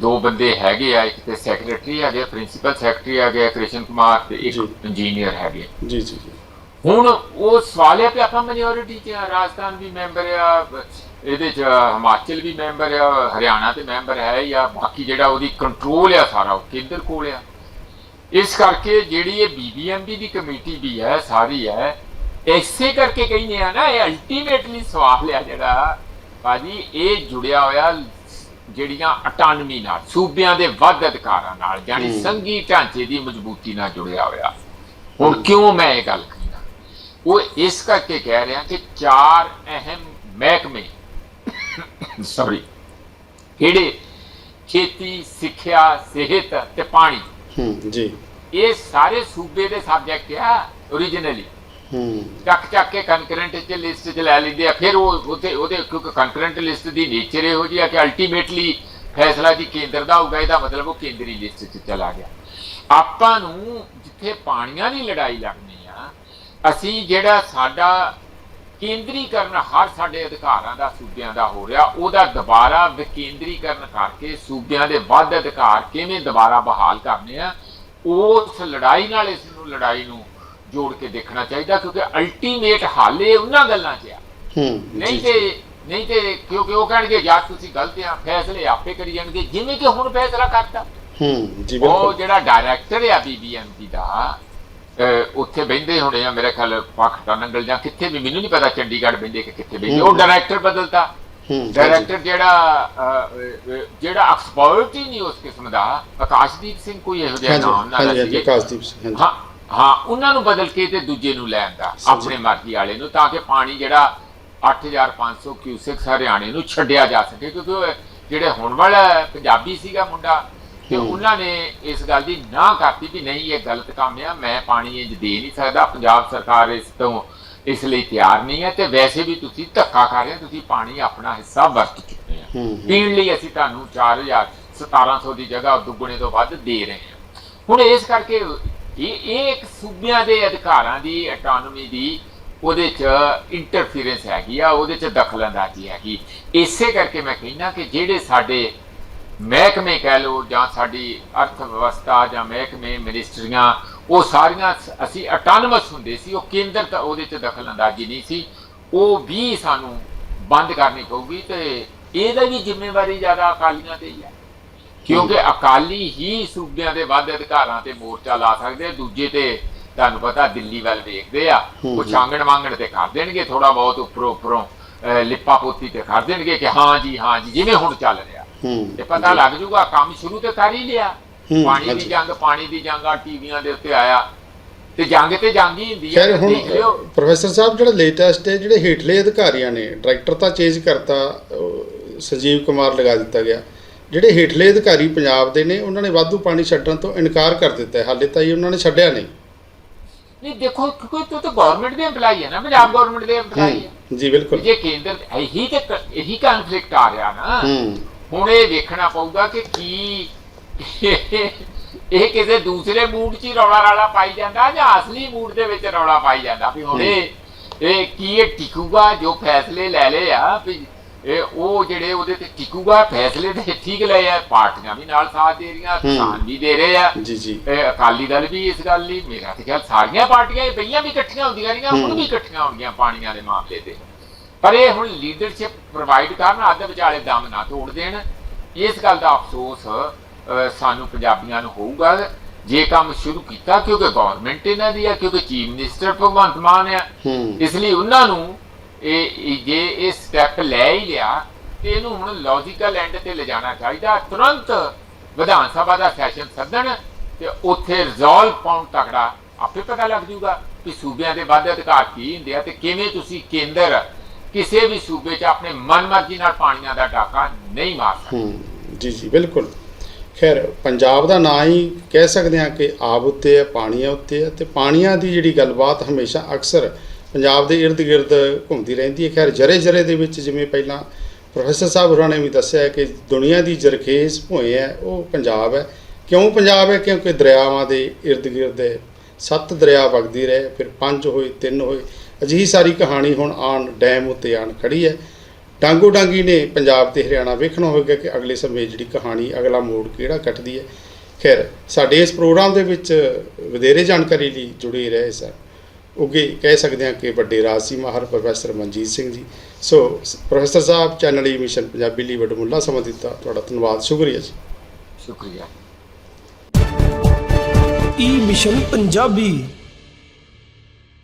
ਦੋ ਬੰਦੇ ਹੈਗੇ ਆ ਇੱਕ ਤੇ ਸੈਕਟਰੀ ਹੈਗੇ ਪ੍ਰਿੰਸੀਪਲ ਸੈਕਟਰੀ ਹੈਗੇ ਕ੍ਰਿਸ਼ਨ ਕੁਮਾਰ ਤੇ ਇੱਕ। ਇੰਜੀਨੀਅਰ ਹੈਗੇ ਜੀ ਜੀ ਹੁਣ ਉਹ ਸਵਾਲ ਹੈ ਕਿ ਆਪਾਂ ਮੈਜੋਰਿਟੀ ਚ ਆ, ਰਾਜਸਥਾਨ ਵੀ ਮੈਂਬਰ ਆ ਇਹਦੇ ਚ ਹਿਮਾਚਲ ਵੀ ਮੈਂਬਰ ਆ ਹਰਿਆਣਾ ਤੇ ਮੈਂਬਰ ਹੈ ਜਾਂ ਬਾਕੀ ਜਿਹੜਾ ਉਹਦੀ ਕੰਟਰੋਲ ਆ ਸਾਰਾ ਉਹ ਕੇਂਦਰ ਕੋਲ ਆ। ਇਸ ਕਰਕੇ ਜਿਹੜੀ ਇਹ ਬੀਬੀਐਮਬੀ ਦੀ ਕਮੇਟੀ ਵੀ ਹੈ ਸਾਰੀ ਹੈ ਇਸੇ ਕਰਕੇ ਕਹਿੰਦੇ ਆ ਨਾ ਇਹ ਅਲਟੀਮੇਟਲੀ ਸਵਾਲ ਆ ਜਿਹੜਾ ਬਾਜੀ ਇਹ ਜੁੜਿਆ ਹੋਇਆ ਜਿਹੜੀਆਂ ਅਟਾਨਮੀ ਨਾਲ ਸੂਬਿਆਂ ਦੇ ਵੱਧ ਅਧਿਕਾਰਾਂ ਨਾਲ ਯਾਨੀ। ਸੰਘੀ ਢਾਂਚੇ ਦੀ ਮਜ਼ਬੂਤੀ ਨਾਲ ਜੁੜਿਆ ਹੋਇਆ। ਹੁਣ ਕਿਉਂ ਮੈਂ ਇਹ ਗੱਲ ਕਹਿੰਦਾ ਉਹ ਇਸ ਕਰਕੇ ਕਹਿ ਰਿਹਾ ਕਿ ਚਾਰ ਅਹਿਮ ਮਹਿਕਮੇ ਸੌਰੀ ਕਿਹੜੇ ਖੇਤੀ ਸਿੱਖਿਆ ਸਿਹਤ ਤੇ ਪਾਣੀ ਹੂੰ ਜੀ ਇਹ ਸਾਰੇ ਸੂਬੇ ਦੇ ਸਬਜੈਕਟ ਆ originally ਹੂੰ ਚੱਕ ਚੱਕ ਕੇ ਕੰਕਰੈਂਟ ਚ ਲਿਸਟ ਚ ਲੈ ਲੈਂਦੇ ਆ ਫਿਰ ਉਹ ਉਹਦੇ ਉਹਦੇ ਕਿਉਂਕਿ ਕੰਕਰੈਂਟ ਲਿਸਟ ਦੀ ਨੇਚਰ ਇਹੋ ਜਿਹੀ ਆ ਕਿ ਅਲਟੀਮੇਟਲੀ ਫੈਸਲਾ ਜੀ ਕੇਂਦਰ ਦਾ ਹੋਊਗਾ ਇਹਦਾ ਮਤਲਬ ਉਹ ਕੇਂਦਰੀ ਲਿਸਟ ਚ ਚਲਾ ਗਿਆ ਆਪਾਂ ਨੂੰ ਜਿੱਥੇ ਪਾਣੀਆਂ ਦੀ ਲੜਾਈ ਲੜਨੀ ਆ ਅਸੀਂ ਜਿਹੜਾ ਸਾਡਾ ਕੇਂਦਰੀਕਰਨ ਹਰ ਸਾਡੇ ਅਧਿਕਾਰਾਂ ਦਾ ਸੂਬਿਆਂ ਦਾ ਹੋ ਰਿਹਾ। ਉਹਦਾ ਦੁਬਾਰਾ ਵਿਕੇਂਦਰੀਕਰਨ ਕਰਕੇ ਸੂਬਿਆਂ ਦੇ ਵੱਧ ਅਧਿਕਾਰ ਕਿਵੇਂ ਦੁਬਾਰਾ ਬਹਾਲ ਕਰਨੇ ਆ ਉਸ ਲੜਾਈ ਨਾਲ ਇਸ ਨੂੰ ਲੜਾਈ ਨੂੰ ਜੋੜ ਕੇ ਦੇਖਣਾ ਚਾਹੀਦਾ ਕਿਉਂਕਿ ਅਲਟੀਮੇਟ ਹੱਲ ਇਹ ਉਹਨਾਂ ਗੱਲਾਂ 'ਚ ਆ। ਹੂੰ ਨਹੀਂ ਤੇ ਨਹੀਂ ਤੇ ਕਿਉਂਕਿ ਉਹ ਕਹਿਣਗੇ ਯਾਰ ਤੁਸੀਂ ਗਲਤ ਆ ਫੈਸਲੇ ਆਪੇ ਕਰੀ ਜਾਣਗੇ। ਜਿਵੇਂ ਕਿ ਹੁਣ ਫੈਸਲਾ ਕਰਤਾ। ਹੂੰ ਜੀ ਉਹ ਬਿਲਕੁਲ। ਜਿਹੜਾ ਡਾਇਰੈਕਟਰ ਆ ਬੀਬੀਐਮਪੀ ਦਾ ਉੱਥੇ ਬੈੰਦੇ ਹੋਣੇ ਆ ਮੇਰੇ ਖਿਆਲ ਪਾਕਿਸਤਾਨ ਜਾਂ ਕਿੱਥੇ ਵੀ ਮੈਨੂੰ ਨਹੀਂ ਪਤਾ ਚੰਡੀਗੜ੍ਹ ਬੈੰਦੇ ਕਿ ਕਿੱਥੇ ਬੈੰਦੇ ਉਹ। ਡਾਇਰੈਕਟਰ ਜੀ, ਡਾਇਰੈਕਟਰ ਜਿਹੜਾ ਜਿਹੜਾ ਐਕਸਪਰਟ ਹੀ ਨਹੀਂ ਉਸ ਕਿਸਮ ਦਾ ਆਕਾਸ਼ਦੀਪ ਸਿੰਘ ਕੋਈ ਇਹੋ ਜਿਹਾ ਨਾਮ ਨਾਲ ਸੀ ਆਕਾਸ਼ਦੀਪ ਸਿੰਘ ਹਾਂ ਹਾਂ ਉਹਨਾਂ ਨੂੰ ਬਦਲ ਕੇ ਤੇ ਦੂਜੇ ਨੂੰ ਲੈਣ ਦਾ ਸਮਝ ਆਪਣੇ ਮਰਜ਼ੀ ਵਾਲੇ ਨੂੰ ਤਾਂ ਕਿ ਪਾਣੀ ਜਿਹੜਾ 8500 ਕਿਊਸੈਕ ਹਰਿਆਣੇ ਨੂੰ ਛੱਡਿਆ ਜਾ ਸਕੇ ਕਿਉਂਕਿ ਜਿਹੜੇ ਹੁਣ ਵਾਲਾ ਪੰਜਾਬੀ ਸੀਗਾ ਮੁੰਡਾ ਤੇ। ਉਹਨਾਂ ਨੇ ਇਸ ਗੱਲ ਦੀ ਨਾ ਕਰਤੀ ਵੀ ਨਹੀਂ ਇਹ ਗਲਤ ਕੰਮ ਆ ਮੈਂ ਪਾਣੀ ਇੰਜ ਦੇ ਨਹੀਂ ਸਕਦਾ ਪੰਜਾਬ ਸਰਕਾਰ ਇਸ ਤੋਂ ਇਸ ਲਈ ਤਿਆਰ ਨਹੀਂ ਹੈ ਤੇ ਵੈਸੇ ਵੀ ਤੁਸੀਂ ਧੱਕਾ ਕਰ ਰਹੇ ਤੁਸੀਂ ਪਾਣੀ ਆਪਣਾ ਹਿੱਸਾ ਵਰਤ ਚੁੱਕੇ ਆ ਪੀਣ ਲਈ ਅਸੀਂ ਤੁਹਾਨੂੰ 4000 1700 ਦੀ ਜਗ੍ਹਾ ਦੁੱਗਣੇ ਤੋਂ ਵੱਧ ਦੇ ਰਹੇ ਹਾਂ। ਹੁਣ ਇਸ ਕਰਕੇ ਇਹ ਇਹ ਇੱਕ ਸੂਬਿਆਂ ਦੇ ਅਧਿਕਾਰਾਂ ਦੀ ਆਟੋਨੋਮੀ ਦੀ ਉਹਦੇ ਚ ਇੰਟਰਫੀਰੈਂਸ ਹੈਗੀ ਆ ਉਹਦੇ ਚ ਦਖਲਅੰਦਾਜ਼ੀ ਹੈਗੀ। ਇਸੇ ਕਰਕੇ ਮੈਂ ਕਹਿੰਦਾ ਕਿ ਜਿਹੜੇ ਸਾਡੇ ਮਹਿਕਮੇ ਕਹਿ ਲਓ ਜਾਂ ਸਾਡੀ ਅਰਥ ਵਿਵਸਥਾ ਜਾਂ ਮਹਿਕਮੇ ਮਿਨਿਸਟਰੀਆਂ ਉਹ ਸਾਰੀਆਂ ਅਸੀਂ ਆਟੋਨਮਸ ਹੁੰਦੇ ਸੀ ਉਹ ਕੇਂਦਰ ਤਾਂ ਉਹਦੇ ਚ ਦਖਲਅੰਦਾਜ਼ੀ ਨਹੀਂ ਸੀ। ਉਹ ਵੀ ਸਾਨੂੰ ਬੰਦ ਕਰਨੀ ਪਊਗੀ ਤੇ ਇਹਦਾ ਵੀ ਜ਼ਿੰਮੇਵਾਰੀ ਜ਼ਿਆਦਾ ਅਕਾਲੀਆਂ ਤੇ ਹੀ ਹੈ। ਕਿਉਂਕਿ ਅਕਾਲੀ ਹੀ ਸੂਬਿਆਂ ਦੇ ਵੱਧ ਅਧਿਕਾਰਾਂ ਤੇ ਮੋਰਚਾ ਲਾ ਸਕਦੇ ਆ ਦੂਜੇ ਤੇ ਤੁਹਾਨੂੰ ਪਤਾ ਦਿੱਲੀ ਵੱਲ ਵੇਖਦੇ ਆ ਉਹ। ਛਾਂਗਣ ਵਾਂਗਣ ਤੇ ਕਰ ਦੇਣਗੇ ਥੋੜਾ ਬਹੁਤ ਉੱਪਰੋਂ ਉੱਪਰੋਂ ਲਿਪਾ ਪੋਤੀ ਤੇ ਕਰ ਦੇਣਗੇ ਕਿ ਹਾਂ ਜੀ ਹਾਂ ਜੀ ਜਿਵੇਂ ਹੁਣ ਚੱਲ ਰਿਹਾ। ਤੇ ਪਤਾ ਲੱਗ ਜੂਗਾ ਕੰਮ ਸ਼ੁਰੂ ਤੇ ਕਰ ਹੀ ਲਿਆ ਪਾਣੀ ਦੀ। ਜੰਗ ਪਾਣੀ ਦੀ ਜੰਗ ਆ ਟੀਵੀਆਂ ਦੇ ਉੱਤੇ ਆਇਆ। ਤੇ ਜੰਗ ਤੇ ਜੰਗ ਹੀ ਹੁੰਦੀ ਹੈ ਦੇਖ ਲਿਓ। ਪ੍ਰੋਫੈਸਰ ਸਾਹਿਬ ਜਿਹੜਾ ਲੇਟੈਸਟ ਹੈ ਜਿਹੜੇ ਹੇਠਲੇ ਅਧਿਕਾਰੀਆਂ ਨੇ ਡਾਇਰੈਕਟਰ ਤਾਂ ਚੇਂਜ ਕਰਤਾ ਸੰਜੀਵ ਕੁਮਾਰ ਲਗਾ ਦਿੱਤਾ ਗਿਆ। ਜਿਹੜੇ ਹੇਠਲੇ ਅਧਿਕਾਰੀ ਪੰਜਾਬ ਦੇ ਨੇ ਉਹਨਾਂ ਨੇ ਵਾਧੂ ਪਾਣੀ ਛੱਡਣ ਤੋਂ ਇਨਕਾਰ ਕਰ ਦਿੱਤਾ ਹੈ। ਹਾਲੇ ਤਾਈਂ ਉਹਨਾਂ ਨੇ ਛੱਡਿਆ ਨਹੀਂ। ਨਹੀਂ ਦੇਖੋ ਕਿਉਂਕਿ ਤੂੰ ਤਾਂ ਗਵਰਨਮੈਂਟ ਦੇ EMPLOYE ਹੈ ਨਾ ਪੰਜਾਬ ਗਵਰਨਮੈਂਟ ਦੇ EMPLOYE ਹੈ। ਜੀ ਬਿਲਕੁਲ। ਜੇ ਕੇਂਦਰ ਇਹੀ ਤੇ ਇਹੀ ਕਨਫਲਿਕਟ ਆ ਰਿਹਾ ਨਾ। ਹੂੰ। ਹੁਣ ਇਹ ਵੇਖਣਾ ਪਊਗਾ ਕਿ ਕੀ ਇਹ ਕਿਸੇ ਦੂਸਰੇ ਮੂਡ 'ਚ ਹੀ ਰੌਲਾ ਰਾਲਾ ਪਾਈ ਜਾਂਦਾ ਜਾਂ ਅਸਲੀ ਮੂਡ ਦੇ ਵਿੱਚ ਰੌਲਾ ਪਾਈ ਜਾਂਦਾ ਵੀ ਹੁਣ ਇਹ ਇਹ ਕੀ ਇਹ ਟਿਕੂਗਾ ਜੋ ਫੈਸਲੇ ਲੈ ਲਏ ਆ ਵੀ ਇਹ ਉਹ ਜਿਹੜੇ ਉਹਦੇ ਤੇ ਟਿਕੂਗਾ ਫੈਸਲੇ ਤੇ ਠੀਕ ਲਏ ਆ ਪਾਰਟੀਆਂ ਵੀ ਨਾਲ ਸਾਥ ਦੇ ਰਹੀਆਂ ਕਿਸਾਨ ਵੀ ਦੇ ਰਹੇ ਆ। ਜੀ ਜੀ। ਇਹ ਅਕਾਲੀ ਦਲ ਵੀ ਇਸ ਗੱਲ ਲਈ ਮੇਰਾ ਤੇ ਖਿਆਲ ਸਾਰੀਆਂ ਪਾਰਟੀਆਂ ਇਹ ਪਈਆਂ ਵੀ ਇਕੱਠੀਆਂ ਹੁੰਦੀਆਂ ਰਹੀਆਂ ਹੁਣ। ਵੀ ਇਕੱਠੀਆਂ ਹੋਣਗੀਆਂ ਪਾਣੀਆਂ ਦੇ ਮਾਮਲੇ ਤੇ। ਪਰ ਇਹ ਹੁਣ ਲੀਡਰਸ਼ਿਪ ਪ੍ਰੋਵਾਈਡ ਕਰਨ ਅੱਧ ਵਿਚਾਲੇ ਦਮ ਨਾ ਤੋੜ ਦੇਣ। ਇਸ ਗੱਲ ਦਾ ਅਫਸੋਸ ਸਾਨੂੰ ਪੰਜਾਬੀਆਂ ਨੂੰ ਹੋਊਗਾ। ਜੇ ਕੰਮ ਸ਼ੁਰੂ ਕੀਤਾ ਕਿਉਂਕਿ ਗਵਰਨਮੈਂਟ ਇਹਨਾਂ ਦੀ ਹੈ ਕਿਉਂਕਿ ਚੀਫ ਮਿਨਿਸਟਰ ਭਗਵੰਤ ਮਾਨ ਹੈ। ਇਸ ਲਈ ਉਹਨਾਂ ਨੂੰ ਇਹ ਜੇ ਇਹ ਸਟੈਪ ਲੈ ਹੀ ਲਿਆ ਤੇ ਇਹਨੂੰ ਹੁਣ ਲੌਜੀਕਲ ਐਂਡ ਤੇ ਲਿਜਾਣਾ ਚਾਹੀਦਾ। ਤੁਰੰਤ ਵਿਧਾਨ ਸਭਾ ਦਾ ਸੈਸ਼ਨ ਸੱਦਣ ਤੇ ਉੱਥੇ ਰਿਜ਼ੋਲਵ ਪਾਉਣ ਤਕੜਾ ਆਪੇ ਪਤਾ ਲੱਗ ਜੂਗਾ ਕਿ ਸੂਬਿਆਂ ਦੇ ਵਾਧੇ ਅਧਿਕਾਰ ਕੀ ਹੁੰਦੇ ਆ ਤੇ ਕਿਵੇਂ ਤੁਸੀਂ ਕੇਂਦਰ ਕਿਸੇ ਵੀ ਸੂਬੇ 'ਚ ਆਪਣੇ ਮਨਮਰਜ਼ੀ ਨਾਲ ਪਾਣੀਆਂ ਦਾ ਡਾਕਾ ਨਹੀਂ ਮਾਰ ਸਕਦੇ। ਜੀ ਜੀ, ਬਿਲਕੁਲ। ਖੈਰ, ਪੰਜਾਬ ਦਾ ਨਾਂ ਹੀ ਕਹਿ ਸਕਦੇ ਹਾਂ ਕਿ ਆਬ ਉੱਤੇ ਹੈ, ਪਾਣੀਆਂ ਉੱਤੇ ਹੈ ਤੇ ਪਾਣੀਆਂ ਦੀ ਜਿਹੜੀ ਗੱਲਬਾਤ ਹਮੇਸ਼ਾ ਅਕਸਰ ਪੰਜਾਬ ਦੇ ਇਰਦ ਗਿਰਦ ਘੁੰਮਦੀ ਰਹਿੰਦੀ ਹੈ। ਖੈਰ ਜਰੇ ਜਰੇ ਦੇ ਵਿੱਚ ਜਿਵੇਂ ਪਹਿਲਾਂ ਪ੍ਰੋਫੈਸਰ ਸਾਹਿਬ ਹੋਰਾਂ ਨੇ ਵੀ ਦੱਸਿਆ ਕਿ ਦੁਨੀਆ ਦੀ ਜਰਖੇਜ਼ ਭੋਏ ਹੈ, ਉਹ ਪੰਜਾਬ ਹੈ। ਕਿਉਂ ਪੰਜਾਬ ਹੈ? ਕਿਉਂਕਿ ਦਰਿਆਵਾਂ ਦੇ ਇਰਦ ਗਿਰਦ ਸੱਤ ਦਰਿਆ ਵਗਦੀ ਰਹੇ, ਫਿਰ ਪੰਜ ਹੋਏ, ਤਿੰਨ ਹੋਏ। ਅਜਿਹੀ ਸਾਰੀ ਕਹਾਣੀ ਹੁਣ ਆਣ ਡੈਮ ਉੱਤੇ ਆਣ ਖੜੀ ਹੈ। ਡਾਂਗੋ ਡਾਂਗੀ ਨੇ ਪੰਜਾਬ ਤੇ ਹਰਿਆਣਾ ਵੇਖਣਾ ਹੋਵੇਗਾ ਕਿ ਅਗਲੇ ਸਮੇਂ ਜਿਹੜੀ ਕਹਾਣੀ ਅਗਲਾ ਮੋੜ ਕਿਹੜਾ ਕੱਟਦੀ ਹੈ। ਖੈਰ ਸਾਡੇ ਇਸ ਪ੍ਰੋਗਰਾਮ ਦੇ ਵਿੱਚ ਵਧੇਰੇ ਜਾਣਕਾਰੀ ਲਈ ਜੁੜੇ ਰਹੇ ਸਰ ਉਗੇ ਕਹਿ ਸਕਦੇ ਹਾਂ ਕਿ ਵੱਡੇ ਰਾਜਸੀ ਮਾਹਰ professor Manjit Singh ji. So professor ਸਾਹਿਬ ਚੈਨਲ ਈ ਮਿਸ਼ਨ ਪੰਜਾਬੀ ਲਈ ਵਡਮੁੱਲਾ ਸਮਾਂ ਦਿੱਤਾ। ਤੁਹਾਡਾ ਧੰਨਵਾਦ ਸ਼ੁਕਰੀਆ ਜੀ। ਸ਼ੁਕਰੀਆ। ਈ ਮਿਸ਼ਨ ਪੰਜਾਬੀ